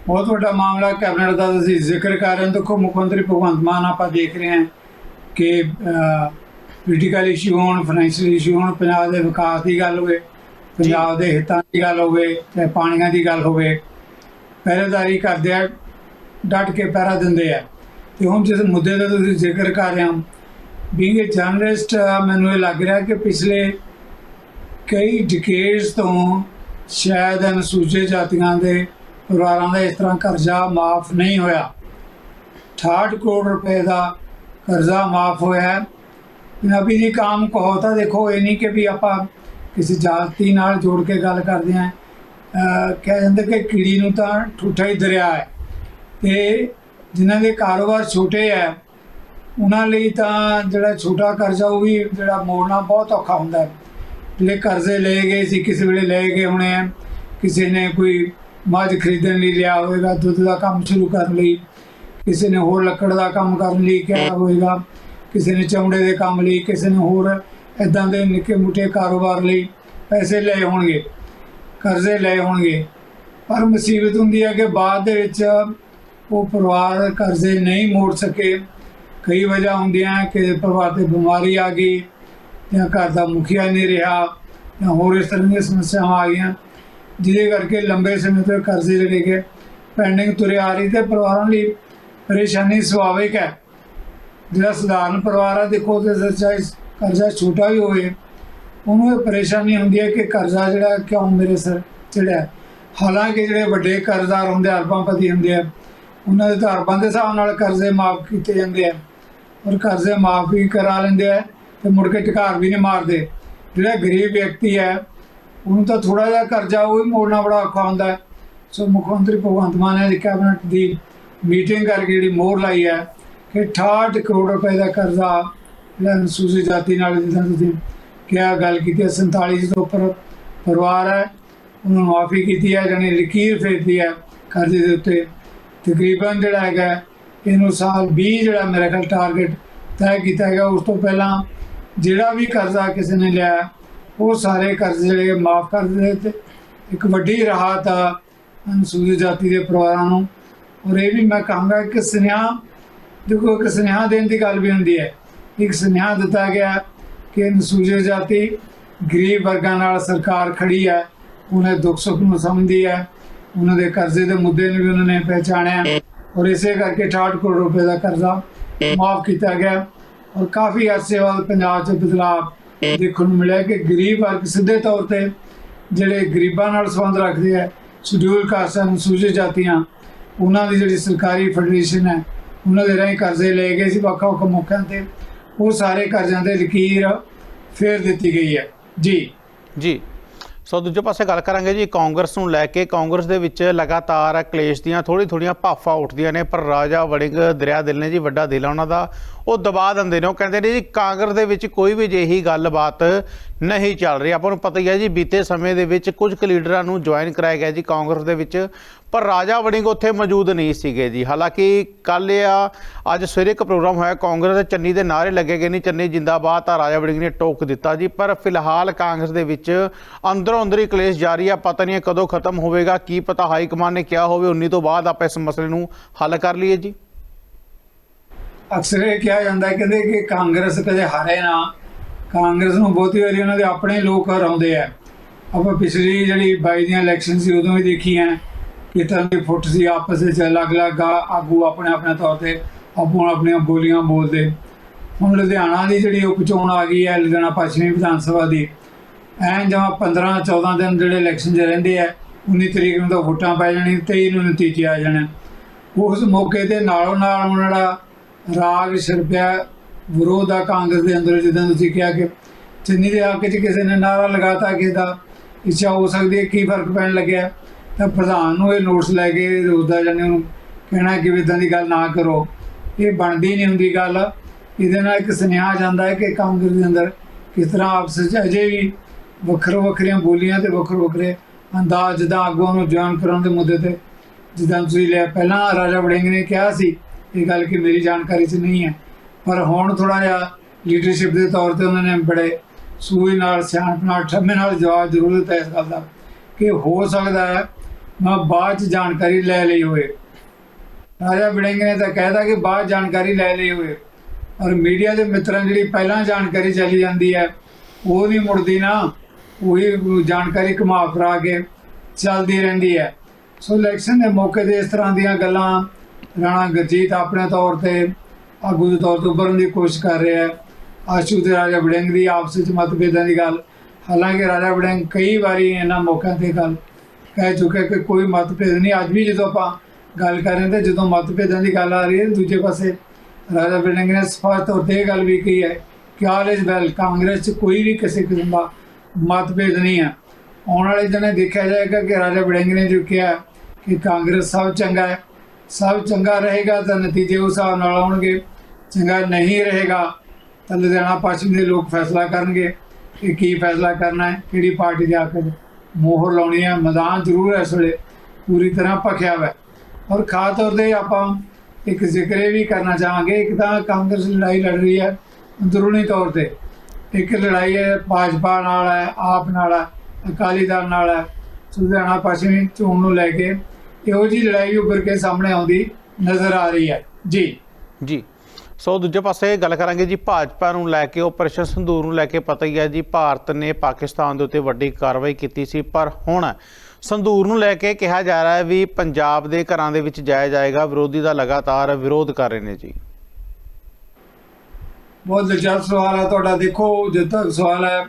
ਬਹੁਤ ਵੱਡਾ ਮਾਮਲਾ ਕੈਬਨਿਟ ਦਾ ਤੁਸੀਂ ਜ਼ਿਕਰ ਕਰ ਰਹੇ ਹੋ। ਦੇਖੋ, ਮੁੱਖ ਮੰਤਰੀ ਭਗਵੰਤ ਮਾਨ ਆਪਾਂ ਦੇਖ ਰਹੇ ਹਾਂ। ਕਿ ਪੋਲੀਟੀਕਲ ਇਸ਼ੂ ਹੋਣ ਫਾਈਨੈਂਸ਼ੀਅਲ ਇਸ਼ੂ ਹੋਣ ਪੰਜਾਬ ਦੇ ਵਿਕਾਸ ਦੀ ਗੱਲ ਹੋਵੇ ਪੰਜਾਬ ਦੇ ਹਿੱਤਾਂ ਦੀ ਗੱਲ ਹੋਵੇ ਤੇ ਪਾਣੀਆਂ ਦੀ ਗੱਲ ਹੋਵੇ ਪਹਿਰੇਦਾਰੀ ਕਰਦੇ ਆ ਡਟ ਕੇ ਪਹਿਰਾ ਦਿੰਦੇ ਆ। ਤੇ ਹੁਣ ਜਿਸ ਮੁੱਦੇ ਦਾ ਤੁਸੀਂ ਜ਼ਿਕਰ ਕਰ ਰਹੇ ਹੋ ਬੀਇੰਗ ਅ ਜਰਨਲਿਸਟ ਮੈਨੂੰ ਇਹ ਲੱਗ ਰਿਹਾ ਕਿ ਪਿਛਲੇ ਕਈ ਡਿਕੇਡਸ ਤੋਂ ਸ਼ਾਇਦ ਅਨੁਸੂਚਿਤ ਜਾਤੀਆਂ ਦੇ ਪਰਿਵਾਰਾਂ ਦਾ ਇਸ ਤਰ੍ਹਾਂ ਕਰਜ਼ਾ ਮਾਫ ਨਹੀਂ ਹੋਇਆ। 68 ਕਰੋੜ ਰੁਪਏ ਦਾ ਕਰਜ਼ਾ ਮਾਫ ਹੋਇਆ ਹੈ। ਪੰਜਾਬੀ ਦੀ ਕਾਮ ਕਹੋ ਤਾਂ ਦੇਖੋ, ਇਹ ਨਹੀਂ ਕਿ ਵੀ ਆਪਾਂ ਕਿਸੇ ਜਾਤੀ ਨਾਲ ਜੋੜ ਕੇ ਗੱਲ ਕਰਦੇ ਆਂ ਕਹਿ ਜਾਂਦੇ ਕਿ ਕੀੜੀ ਨੂੰ ਤਾਂ ਠੂਠਾ ਹੀ ਦਰਿਆ ਹੈ। ਤੇ ਜਿਨ੍ਹਾਂ ਦੇ ਕਾਰੋਬਾਰ ਛੋਟੇ ਹੈ, ਉਹਨਾਂ ਲਈ ਤਾਂ ਜਿਹੜਾ ਛੋਟਾ ਕਰਜ਼ਾ, ਉਹ ਵੀ ਜਿਹੜਾ ਮੋੜਨਾ ਬਹੁਤ ਔਖਾ ਹੁੰਦਾ ਹੈ। ਜਿਹੜੇ ਕਰਜ਼ੇ ਲਏ ਗਏ ਸੀ, ਕਿਸੇ ਵੇਲੇ ਲਏ ਗਏ ਹੋਣੇ ਆ ਕਿਸੇ ਨੇ ਕੋਈ ਮੱਝ ਖਰੀਦਣ ਲਈ ਲਿਆ ਹੋਵੇਗਾ, ਦੁੱਧ ਦਾ ਕੰਮ ਸ਼ੁਰੂ ਕਰਨ ਲਈ। ਕਿਸੇ ਨੇ ਹੋਰ ਲੱਕੜ ਦਾ ਕੰਮ ਕਰਨ ਲਈ ਕਿਹਾ ਹੋਵੇਗਾ, ਕਿਸੇ ਨੇ ਚਮੜੇ ਦੇ ਕੰਮ ਲਈ, ਕਿਸੇ ਨੇ ਹੋਰ ਇਦਾਂ ਦੇ ਨਿੱਕੇ ਮੁੱਟੇ ਕਾਰੋਬਾਰ ਲਈ ਪੈਸੇ ਲਏ ਹੋਣਗੇ, ਕਰਜ਼ੇ ਲਏ ਹੋਣਗੇ। ਪਰ ਮੁਸੀਬਤ ਹੁੰਦੀ ਹੈ ਕਿ ਬਾਅਦ ਦੇ ਵਿੱਚ ਉਹ ਪਰਿਵਾਰ ਕਰਜ਼ੇ ਨਹੀਂ ਮੋੜ ਸਕੇ। ਕਈ ਵਜ੍ਹਾ ਹੁੰਦੀਆਂ ਕਿ ਪਰਿਵਾਰ ਤੇ ਬਿਮਾਰੀ ਆ ਗਈ ਜਾਂ ਘਰ ਦਾ ਮੁਖੀਆ ਨਹੀਂ ਰਿਹਾ ਜਾਂ ਹੋਰ ਇਸ ਤਰ੍ਹਾਂ ਦੀਆਂ ਸਮੱਸਿਆਵਾਂ ਆ ਗਈਆਂ, ਜਿਹਦੇ ਕਰਕੇ ਲੰਬੇ ਸਮੇਂ ਤੋਂ ਕਰਜ਼ੇ ਜਿਹੜੇ ਕਿ ਪੈਂਡਿੰਗ ਤੁਰੇ ਆ ਰਹੀ ਤੇ ਪਰਿਵਾਰਾਂ ਲਈ ਪਰੇਸ਼ਾਨੀ ਸੁਭਾਵਿਕ ਹੈ। ਜਿਹੜਾ ਸਧਾਰਨ ਪਰਿਵਾਰ ਆ ਦੇਖੋ ਤੇ ਚਾਹੇ ਕਰਜ਼ਾ ਛੋਟਾ ਵੀ ਹੋਵੇ ਉਹਨੂੰ ਇਹ ਪਰੇਸ਼ਾਨੀ ਹੁੰਦੀ ਹੈ ਕਿ ਕਰਜ਼ਾ ਜਿਹੜਾ ਕਿਉਂ ਮੇਰੇ ਸਿਰ ਚੜਿਆ ਹਾਲਾਂਕਿ ਜਿਹੜੇ ਵੱਡੇ ਕਰਜ਼ਦਾਰ ਹੁੰਦੇ ਆ, ਅਰਬਾਂਪਤੀ ਹੁੰਦੇ ਆ ਉਹਨਾਂ ਦੇ ਤਾਂ ਅਰਬਾਂ ਦੇ ਹਿਸਾਬ ਨਾਲ ਕਰਜ਼ੇ ਮਾਫ ਕੀਤੇ ਜਾਂਦੇ ਆ। ਔਰ ਕਰਜ਼ੇ ਮਾਫ ਵੀ ਕਰਾ ਲੈਂਦੇ ਆ ਤੇ ਮੁੜ ਕੇ ਟਿਕਾਰ ਵੀ ਨਹੀਂ ਮਾਰਦੇ। ਜਿਹੜਾ ਗਰੀਬ ਵਿਅਕਤੀ ਹੈ ਉਹਨੂੰ ਤਾਂ ਥੋੜਾ ਜਿਹਾ ਕਰਜ਼ਾ ਉਹ ਵੀ ਮੋੜਨਾ ਬੜਾ ਔਖਾ ਹੁੰਦਾ ਸੋ ਮੁੱਖ ਮੰਤਰੀ ਭਗਵੰਤ ਮਾਨ ਨੇ ਕੈਬਨਿਟ ਦੀ ਮੀਟਿੰਗ ਕਰਕੇ ਜਿਹੜੀ ਮੋਹਰ ਲਾਈ ਹੈ ਕਿ 68 ਕਰੋੜ ਰੁਪਏ ਦਾ ਕਰਜ਼ਾ ਜਿਹੜਾ ਅਨੁਸੂਚਿਤ ਜਾਤੀ ਨਾਲ, ਜਿੱਦਾਂ ਤੁਸੀਂ ਕਿਹਾ, ਗੱਲ ਕੀਤੀ ਹੈ 47 ਤੋਂ ਉੱਪਰ ਪਰਿਵਾਰ ਹੈ, ਉਹਨਾਂ ਨੂੰ ਮਾਫੀ ਕੀਤੀ ਹੈ, ਜਾਣੀ ਲਕੀਰ ਫੇਰਦੀ ਹੈ ਕਰਜ਼ੇ ਦੇ ਉੱਤੇ। ਤਕਰੀਬਨ ਜਿਹੜਾ ਹੈਗਾ, ਇਹਨੂੰ ਸਾਲ 20 ਜਿਹੜਾ ਮੇਰਾ ਖਿਆਲ ਟਾਰਗੇਟ ਤੈਅ ਕੀਤਾ ਹੈਗਾ, ਉਸ ਤੋਂ ਪਹਿਲਾਂ ਜਿਹੜਾ ਵੀ ਕਰਜ਼ਾ ਕਿਸੇ ਨੇ ਲਿਆ, ਉਹ ਸਾਰੇ ਕਰਜ਼ੇ ਜਿਹੜੇ ਮਾਫ ਕਰ ਦਿੱਤੇ। ਇੱਕ ਵੱਡੀ ਰਾਹਤ ਆ ਅਨੁਸੂਚਿਤ ਜਾਤੀ ਦੇ ਪਰਿਵਾਰਾਂ ਨੂੰ। ਔਰ ਇਹ ਵੀ ਮੈਂ ਕਹਾਂਗਾ ਕਿ ਸੁਨੇਹਾ, ਦੇਖੋ ਇੱਕ ਸੁਨੇਹਾ ਦੇਣ ਦੀ ਗੱਲ ਵੀ ਹੁੰਦੀ ਹੈ। ਇੱਕ ਸੁਨੇਹਾ ਦਿੱਤਾ ਗਿਆ ਕਿ ਅਨੁਸੂਚਿਤ ਜਾਤੀ ਗਰੀਬ ਵਰਗਾਂ ਨਾਲ ਸਰਕਾਰ ਖੜੀ ਹੈ। ਉਹਨਾਂ ਦੁੱਖ ਸੁੱਖ ਨੂੰ ਸਮਝਦੀ ਹੈ। ਉਹਨਾਂ ਦੇ ਕਰਜ਼ੇ ਦੇ ਮੁੱਦੇ ਨੂੰ ਵੀ ਉਹਨਾਂ ਨੇ ਪਹਿਚਾਣਿਆ। ਔਰ ਇਸੇ ਕਰਕੇ 68 ਕਰੋੜ ਰੁਪਏ ਦਾ ਕਰਜ਼ਾ ਮਾਫ ਕੀਤਾ ਗਿਆ। ਔਰ ਕਾਫੀ ਅਰਸੇ ਬਾਅਦ ਪੰਜਾਬ 'ਚ ਬਦਲਾਅ ਦੇਖਣ ਨੂੰ ਮਿਲਿਆ ਕਿ ਗਰੀਬ ਵਰਗ ਸਿੱਧੇ ਤੌਰ ਤੇ ਜਿਹੜੇ ਗਰੀਬਾਂ ਨਾਲ ਸੰਬੰਧ ਰੱਖਦੇ ਆ ਸ਼ਡਿਊਲ ਕਾਸਟ ਅਨੁਸੂਚਿਤ ਜਾਤੀਆਂ ਉਹਨਾਂ ਦੀ ਜਿਹੜੀ ਸਰਕਾਰੀ ਫੈਡਰੇਸ਼ਨ ਹੈ, ਉਹਨਾਂ ਦੇ ਰਾਹੀਂ ਕਰਜ਼ੇ ਲਏ ਗਏ ਸੀ ਵੱਖ ਵੱਖ ਮੌਕਿਆਂ ਤੇ। ਉਹ ਸਾਰੇ ਕਰਜ਼ਿਆਂ ਦੇ ਲਕੀਰ ਫੇਰ ਦਿੱਤੀ ਗਈ ਹੈ। ਜੀ। ਜੀ। ਸੋ ਦੂਜੇ ਪਾਸੇ ਗੱਲ ਕਰਾਂਗੇ ਜੀ, ਕਾਂਗਰਸ ਨੂੰ ਲੈ ਕੇ। ਕਾਂਗਰਸ ਦੇ ਵਿੱਚ ਲਗਾਤਾਰ ਕਲੇਸ਼ ਦੀਆਂ ਥੋੜੀ ਥੋੜੀਆਂ ਭਾਫਾਂ ਉੱਠਦੀਆਂ ਨੇ, ਪਰ ਰਾਜਾ ਵੜਿੰਗ ਦਰਿਆ ਦਿਲ ਨੇ ਜੀ, ਵੱਡਾ ਦਿਲ ਆ ਉਹਨਾਂ ਦਾ। ਉਹ ਦਬਾ ਦਿੰਦੇ ਨੇ। ਉਹ ਕਹਿੰਦੇ ਨੇ ਜੀ, ਕਾਂਗਰਸ ਦੇ ਵਿੱਚ ਕੋਈ ਵੀ ਜਿਹੀ ਗੱਲਬਾਤ ਨਹੀਂ ਚੱਲ ਰਹੀ। ਆਪਾਂ ਨੂੰ ਪਤਾ ਹੀ ਹੈ ਜੀ, ਬੀਤੇ ਸਮੇਂ ਦੇ ਵਿੱਚ ਕੁਝ ਕੁ ਲੀਡਰਾਂ ਨੂੰ ਜੁਆਇਨ ਕਰਾਇਆ ਗਿਆ ਜੀ ਕਾਂਗਰਸ ਦੇ ਵਿੱਚ, ਪਰ ਰਾਜਾ ਵੜਿੰਗ ਉੱਥੇ ਮੌਜੂਦ ਨਹੀਂ ਸੀਗੇ ਜੀ। ਹਾਲਾਂਕਿ ਕੱਲ ਆ, ਅੱਜ ਸਵੇਰੇ ਇੱਕ ਪ੍ਰੋਗਰਾਮ ਹੋਇਆ, ਕਾਂਗਰਸ ਦੇ ਚੰਨੀ ਦੇ ਨਾਅਰੇ ਲੱਗੇ ਗਏ ਨੇ, ਚੰਨੀ ਜਿੰਦਾਬਾਦ ਤਾਂ ਰਾਜਾ ਵੜਿੰਗ ਨੇ ਟੋਕ ਦਿੱਤਾ ਜੀ, ਪਰ ਫਿਲਹਾਲ ਕਾਂਗਰਸ ਦੇ ਵਿੱਚ ਅੰਦਰੋਂ ਅੰਦਰ ਹੀ ਕਲੇਸ਼ ਜਾਰੀ ਆ, ਪਤਾ ਨਹੀਂ ਇਹ ਕਦੋਂ ਖਤਮ ਹੋਵੇਗਾ, ਕੀ ਪਤਾ ਹਾਈ ਕਮਾਨ ਨੇ ਕਿਹਾ ਹੋਵੇ 19 ਤੋਂ ਬਾਅਦ ਆਪਾਂ ਇਸ ਮਸਲੇ ਨੂੰ ਹੱਲ ਕਰ ਲਈਏ ਜੀ। ਅਕਸਰ ਇਹ ਕਿਹਾ ਜਾਂਦਾ ਹੈ, ਕਹਿੰਦੇ ਕਿ ਕਾਂਗਰਸ ਕਦੇ ਹਾਰੇ ਨਾ। ਕਾਂਗਰਸ ਨੂੰ ਬਹੁਤੀ ਵਾਰੀ ਉਹਨਾਂ ਦੇ ਆਪਣੇ ਲੋਕ ਹਰਾਉਂਦੇ ਆ। ਆਪਾਂ ਪਿਛਲੀ ਜਿਹੜੀ 22 ਦੀਆਂ ਇਲੈਕਸ਼ਨ ਸੀ, ਉਦੋਂ ਵੀ ਦੇਖੀਆਂ ਕਿ ਤਰ੍ਹਾਂ ਦੀ ਫੁੱਟ ਸੀ, ਆਪਸ ਵਿੱਚ ਅਲੱਗ-ਅਲੱਗ ਆ- ਆਗੂ ਆਪਣੇ ਆਪਣੇ ਤੌਰ ਤੇ ਆਪੋ ਆਪਣੀਆਂ ਬੋਲੀਆਂ ਬੋਲਦੇ। ਹੁਣ ਲੁਧਿਆਣਾ ਦੀ ਜਿਹੜੀ ਉਪਚੋਣ ਆ ਗਈ ਹੈ ਲੁਧਿਆਣਾ ਪੱਛਮੀ ਵਿਧਾਨ ਸਭਾ ਦੀ, ਐਂ ਜਮਾ 15 14 ਦਿਨ ਜਿਹੜੇ ਇਲੈਕਸ਼ਨ 'ਚ ਰਹਿੰਦੇ ਆ 19 ਤਰੀਕ ਨੂੰ ਤਾਂ ਵੋਟਾਂ ਪੈ ਜਾਣੀ 23 ਨੂੰ ਨਤੀਜੇ ਆ ਜਾਣੇ। ਉਸ ਮੌਕੇ ਤੇ ਨਾਲੋਂ ਨਾਲ ਉਹਨਾਂ ਦਾ ਰਾਗ ਛਿੜਪਿਆ ਵਿਰੋਧ ਆ ਕਾਂਗਰਸ ਦੇ ਅੰਦਰ, ਜਿੱਦਾਂ ਤੁਸੀਂ ਕਿਹਾ ਕਿ ਚੰਨੀ ਦੇ ਹੱਕ 'ਚ ਕਿਸੇ ਨੇ ਨਾਰਾ ਲਗਾਤਾ ਕਿ ਦਾ ਇੱਛਾ ਹੋ ਸਕਦੀ ਹੈ, ਕੀ ਫ਼ਰਕ ਪੈਣ ਲੱਗਿਆ? ਤਾਂ ਪ੍ਰਧਾਨ ਨੂੰ ਇਹ ਨੋਟਸ ਲੈ ਕੇ ਰੋਜ਼ਦਾ ਜਾਨੇ ਉਹਨੂੰ ਕਹਿਣਾ ਕਿ ਵੀ ਇਦਾਂ ਦੀ ਗੱਲ ਨਾ ਕਰੋ। ਇਹ ਬਣਦੀ ਨਹੀਂ ਹੁੰਦੀ ਗੱਲ। ਇਹਦੇ ਨਾਲ ਇੱਕ ਸੁਨੇਹਾ ਜਾਂਦਾ ਹੈ ਕਿ ਕਾਂਗਰਸ ਦੇ ਅੰਦਰ ਕਿਸ ਤਰ੍ਹਾਂ ਆਪਸ ਵਿੱਚ ਅਜੇ ਵੀ ਵੱਖਰੋ ਵੱਖਰੀਆਂ ਬੋਲੀਆਂ ਤੇ ਵੱਖਰੋ ਵੱਖਰੇ ਅੰਦਾਜ਼ ਜਿੱਦਾਂ ਆਗੂਆਂ ਨੂੰ ਜਾਣ ਕਰਨ ਦੇ ਮੁੱਦੇ ਤੇ ਜਿੱਦਾਂ ਤੁਸੀਂ ਲਿਆ, ਪਹਿਲਾਂ ਰਾਜਾ ਵੜਿੰਗ ਨੇ ਕਿਹਾ ਸੀ ਇਹ ਗੱਲ ਕਿ ਮੇਰੀ ਜਾਣਕਾਰੀ 'ਚ ਨਹੀਂ ਹੈ। ਪਰ ਹੁਣ ਥੋੜਾ ਜਿਹਾ ਲੀਡਰਸ਼ਿਪ ਦੇ ਤੌਰ ਤੇ ਉਹਨਾਂ ਨੇ ਬੜੇ ਸੂਈ ਨਾਲ, ਸਿਆਣਪ ਨਾਲ, ਠੰਮੇ ਨਾਲ ਜਵਾਬ ਜ਼ਰੂਰ ਦਿੱਤਾ ਇਸ ਗੱਲ ਦਾ ਕਿ ਹੋ ਸਕਦਾ ਹੈ ਮੈਂ ਬਾਅਦ 'ਚ ਜਾਣਕਾਰੀ ਲੈ ਲਈ ਹੋਵੇ। ਰਾਜਾ ਵੜਿੰਗ ਨੇ ਤਾਂ ਕਹਿਦਾ ਕਿ ਬਾਅਦ ਜਾਣਕਾਰੀ ਲੈ ਲਈ ਹੋਵੇ। ਔਰ ਮੀਡੀਆ ਦੇ ਮਿੱਤਰਾਂ ਜਿਹੜੀ ਪਹਿਲਾਂ ਜਾਣਕਾਰੀ ਚਲੀ ਜਾਂਦੀ ਹੈ, ਉਹ ਨਹੀਂ ਮੁੜਦੀ ਨਾ, ਉਹੀ ਜਾਣਕਾਰੀ ਘੁਮਾ ਫਰਾ ਕੇ ਚੱਲਦੀ ਰਹਿੰਦੀ ਹੈ। ਸੋ ਇਲੈਕਸ਼ਨ ਦੇ ਮੌਕੇ ਤੇ ਇਸ ਤਰ੍ਹਾਂ ਦੀਆਂ ਗੱਲਾਂ ਰਾਣਾ ਗੁਰਜੀਤ ਆਪਣੇ ਤੌਰ ਤੇ ਆਗੂ ਦੇ ਤੌਰ ਤੇ ਉੱਭਰਨ ਦੀ ਕੋਸ਼ਿਸ਼ ਕਰ ਰਿਹਾ ਹੈ। ਆਸ਼ੂ ਤੇ ਰਾਜਾ ਵੜਿੰਗ ਦੀ ਆਪਸ ਵਿੱਚ ਮਤਭੇਦਾਂ ਦੀ ਗੱਲ। ਹਾਲਾਂਕਿ ਰਾਜਾ ਵੜਿੰਗ ਕਈ ਵਾਰੀ ਇਹਨਾਂ ਮੌਕਿਆਂ ਤੇ ਗੱਲ ਕਹਿ ਚੁੱਕਿਆ ਕਿ ਕੋਈ ਮਤਭੇਦ ਨਹੀਂ। ਅੱਜ ਵੀ ਜਦੋਂ ਆਪਾਂ ਗੱਲ ਕਰ ਰਹੇ ਹਾਂ ਤੇ ਜਦੋਂ ਮਤਭੇਦਾਂ ਦੀ ਗੱਲ ਆ ਰਹੀ ਹੈ, ਦੂਜੇ ਪਾਸੇ ਰਾਜਾ ਵੜਿੰਗ ਨੇ ਸਪਸ਼ਟ ਤੌਰ ਤੇ ਇਹ ਗੱਲ ਵੀ ਕਹੀ ਹੈ ਕਿ ਆਲ ਇਜ਼ ਵੈਲ, ਕਾਂਗਰਸ 'ਚ ਕੋਈ ਵੀ ਕਿਸੇ ਕਿਸਮ ਦਾ ਮਤਭੇਦ ਨਹੀਂ ਹੈ। ਆਉਣ ਵਾਲੇ ਦਿਨੇ ਦੇਖਿਆ ਜਾਏਗਾ ਕਿ ਰਾਜਾ ਵੜਿੰਗ ਨੇ ਜੋ ਕਿਹਾ ਕਿ ਕਾਂਗਰਸ ਸਭ ਚੰਗਾ ਹੈ। ਸਭ ਚੰਗਾ ਰਹੇਗਾ ਤਾਂ ਨਤੀਜੇ ਉਸ ਹਿਸਾਬ ਨਾਲ ਆਉਣਗੇ। ਚੰਗਾ ਨਹੀਂ ਰਹੇਗਾ ਤਾਂ ਲੁਧਿਆਣਾ ਪੱਛਮੀ ਦੇ ਲੋਕ ਫੈਸਲਾ ਕਰਨਗੇ ਕਿ ਕੀ ਫੈਸਲਾ ਕਰਨਾ ਹੈ, ਕਿਹੜੀ ਪਾਰਟੀ ਦੇ ਹੱਕ ਮੋਹਰ ਲਾਉਣੀ ਹੈ। ਮੈਦਾਨ ਜ਼ਰੂਰ ਇਸ ਵੇਲੇ, ਪੂਰੀ ਤਰ੍ਹਾਂ ਭਖਿਆ ਹੋਇਆ ਔਰ ਖਾਸ ਤੌਰ ਤੇ ਆਪਾਂ ਇੱਕ ਜ਼ਿਕਰ ਇਹ ਵੀ ਕਰਨਾ ਚਾਹਾਂਗੇ, ਇੱਕ ਤਾਂ ਕਾਂਗਰਸ ਲੜਾਈ ਲੜ ਰਹੀ ਹੈ ਅੰਦਰੂਨੀ ਤੌਰ ਤੇ। ਇੱਕ ਲੜਾਈ ਹੈ, ਭਾਜਪਾ ਨਾਲ ਹੈ, ਆਪ ਨਾਲ ਹੈ, ਅਕਾਲੀ ਦਲ ਨਾਲ ਹੈ। ਲੁਧਿਆਣਾ ਪੱਛਮੀ ਚੋਣ ਨੂੰ ਲੈ ਕੇ ਇਹੋ ਜੀ ਲੜਾਈ ਉੱਭਰ ਕੇ ਸਾਹਮਣੇ ਆਉਂਦੀ ਨਜ਼ਰ ਆ ਰਹੀ ਹੈ। ਜੀ। ਜੀ। ਸੋ ਦੂਜੇ ਪਾਸੇ ਗੱਲ ਕਰਾਂਗੇ ਜੀ ਭਾਜਪਾ ਨੂੰ ਲੈ ਕੇ ਆਪਰੇਸ਼ਨ ਸੰਦੂਰ ਨੂੰ ਲੈ ਕੇ ਪਤਾ ਹੀ ਹੈ ਜੀ ਭਾਰਤ ਨੇ ਪਾਕਿਸਤਾਨ ਦੇ ਉੱਤੇ ਵੱਡੀ ਕਾਰਵਾਈ ਕੀਤੀ ਸੀ ਪਰ ਹੁਣ ਸੰਦੂਰ ਨੂੰ ਲੈ ਕੇ ਕਿਹਾ ਜਾ ਰਿਹਾ ਹੈ ਵੀ ਪੰਜਾਬ ਦੇ ਘਰਾਂ ਦੇ ਵਿੱਚ ਜਾਇਆ ਜਾਏਗਾ ਵਿਰੋਧੀ ਦਾ ਲਗਾਤਾਰ ਵਿਰੋਧ ਕਰ ਰਹੇ ਨੇ ਜੀ। ਬਹੁਤ ਦਿਲਚਸਪ ਸਵਾਲ ਹੈ ਤੁਹਾਡਾ। ਦੇਖੋ ਜਦ ਤੱਕ ਸਵਾਲ ਹੈ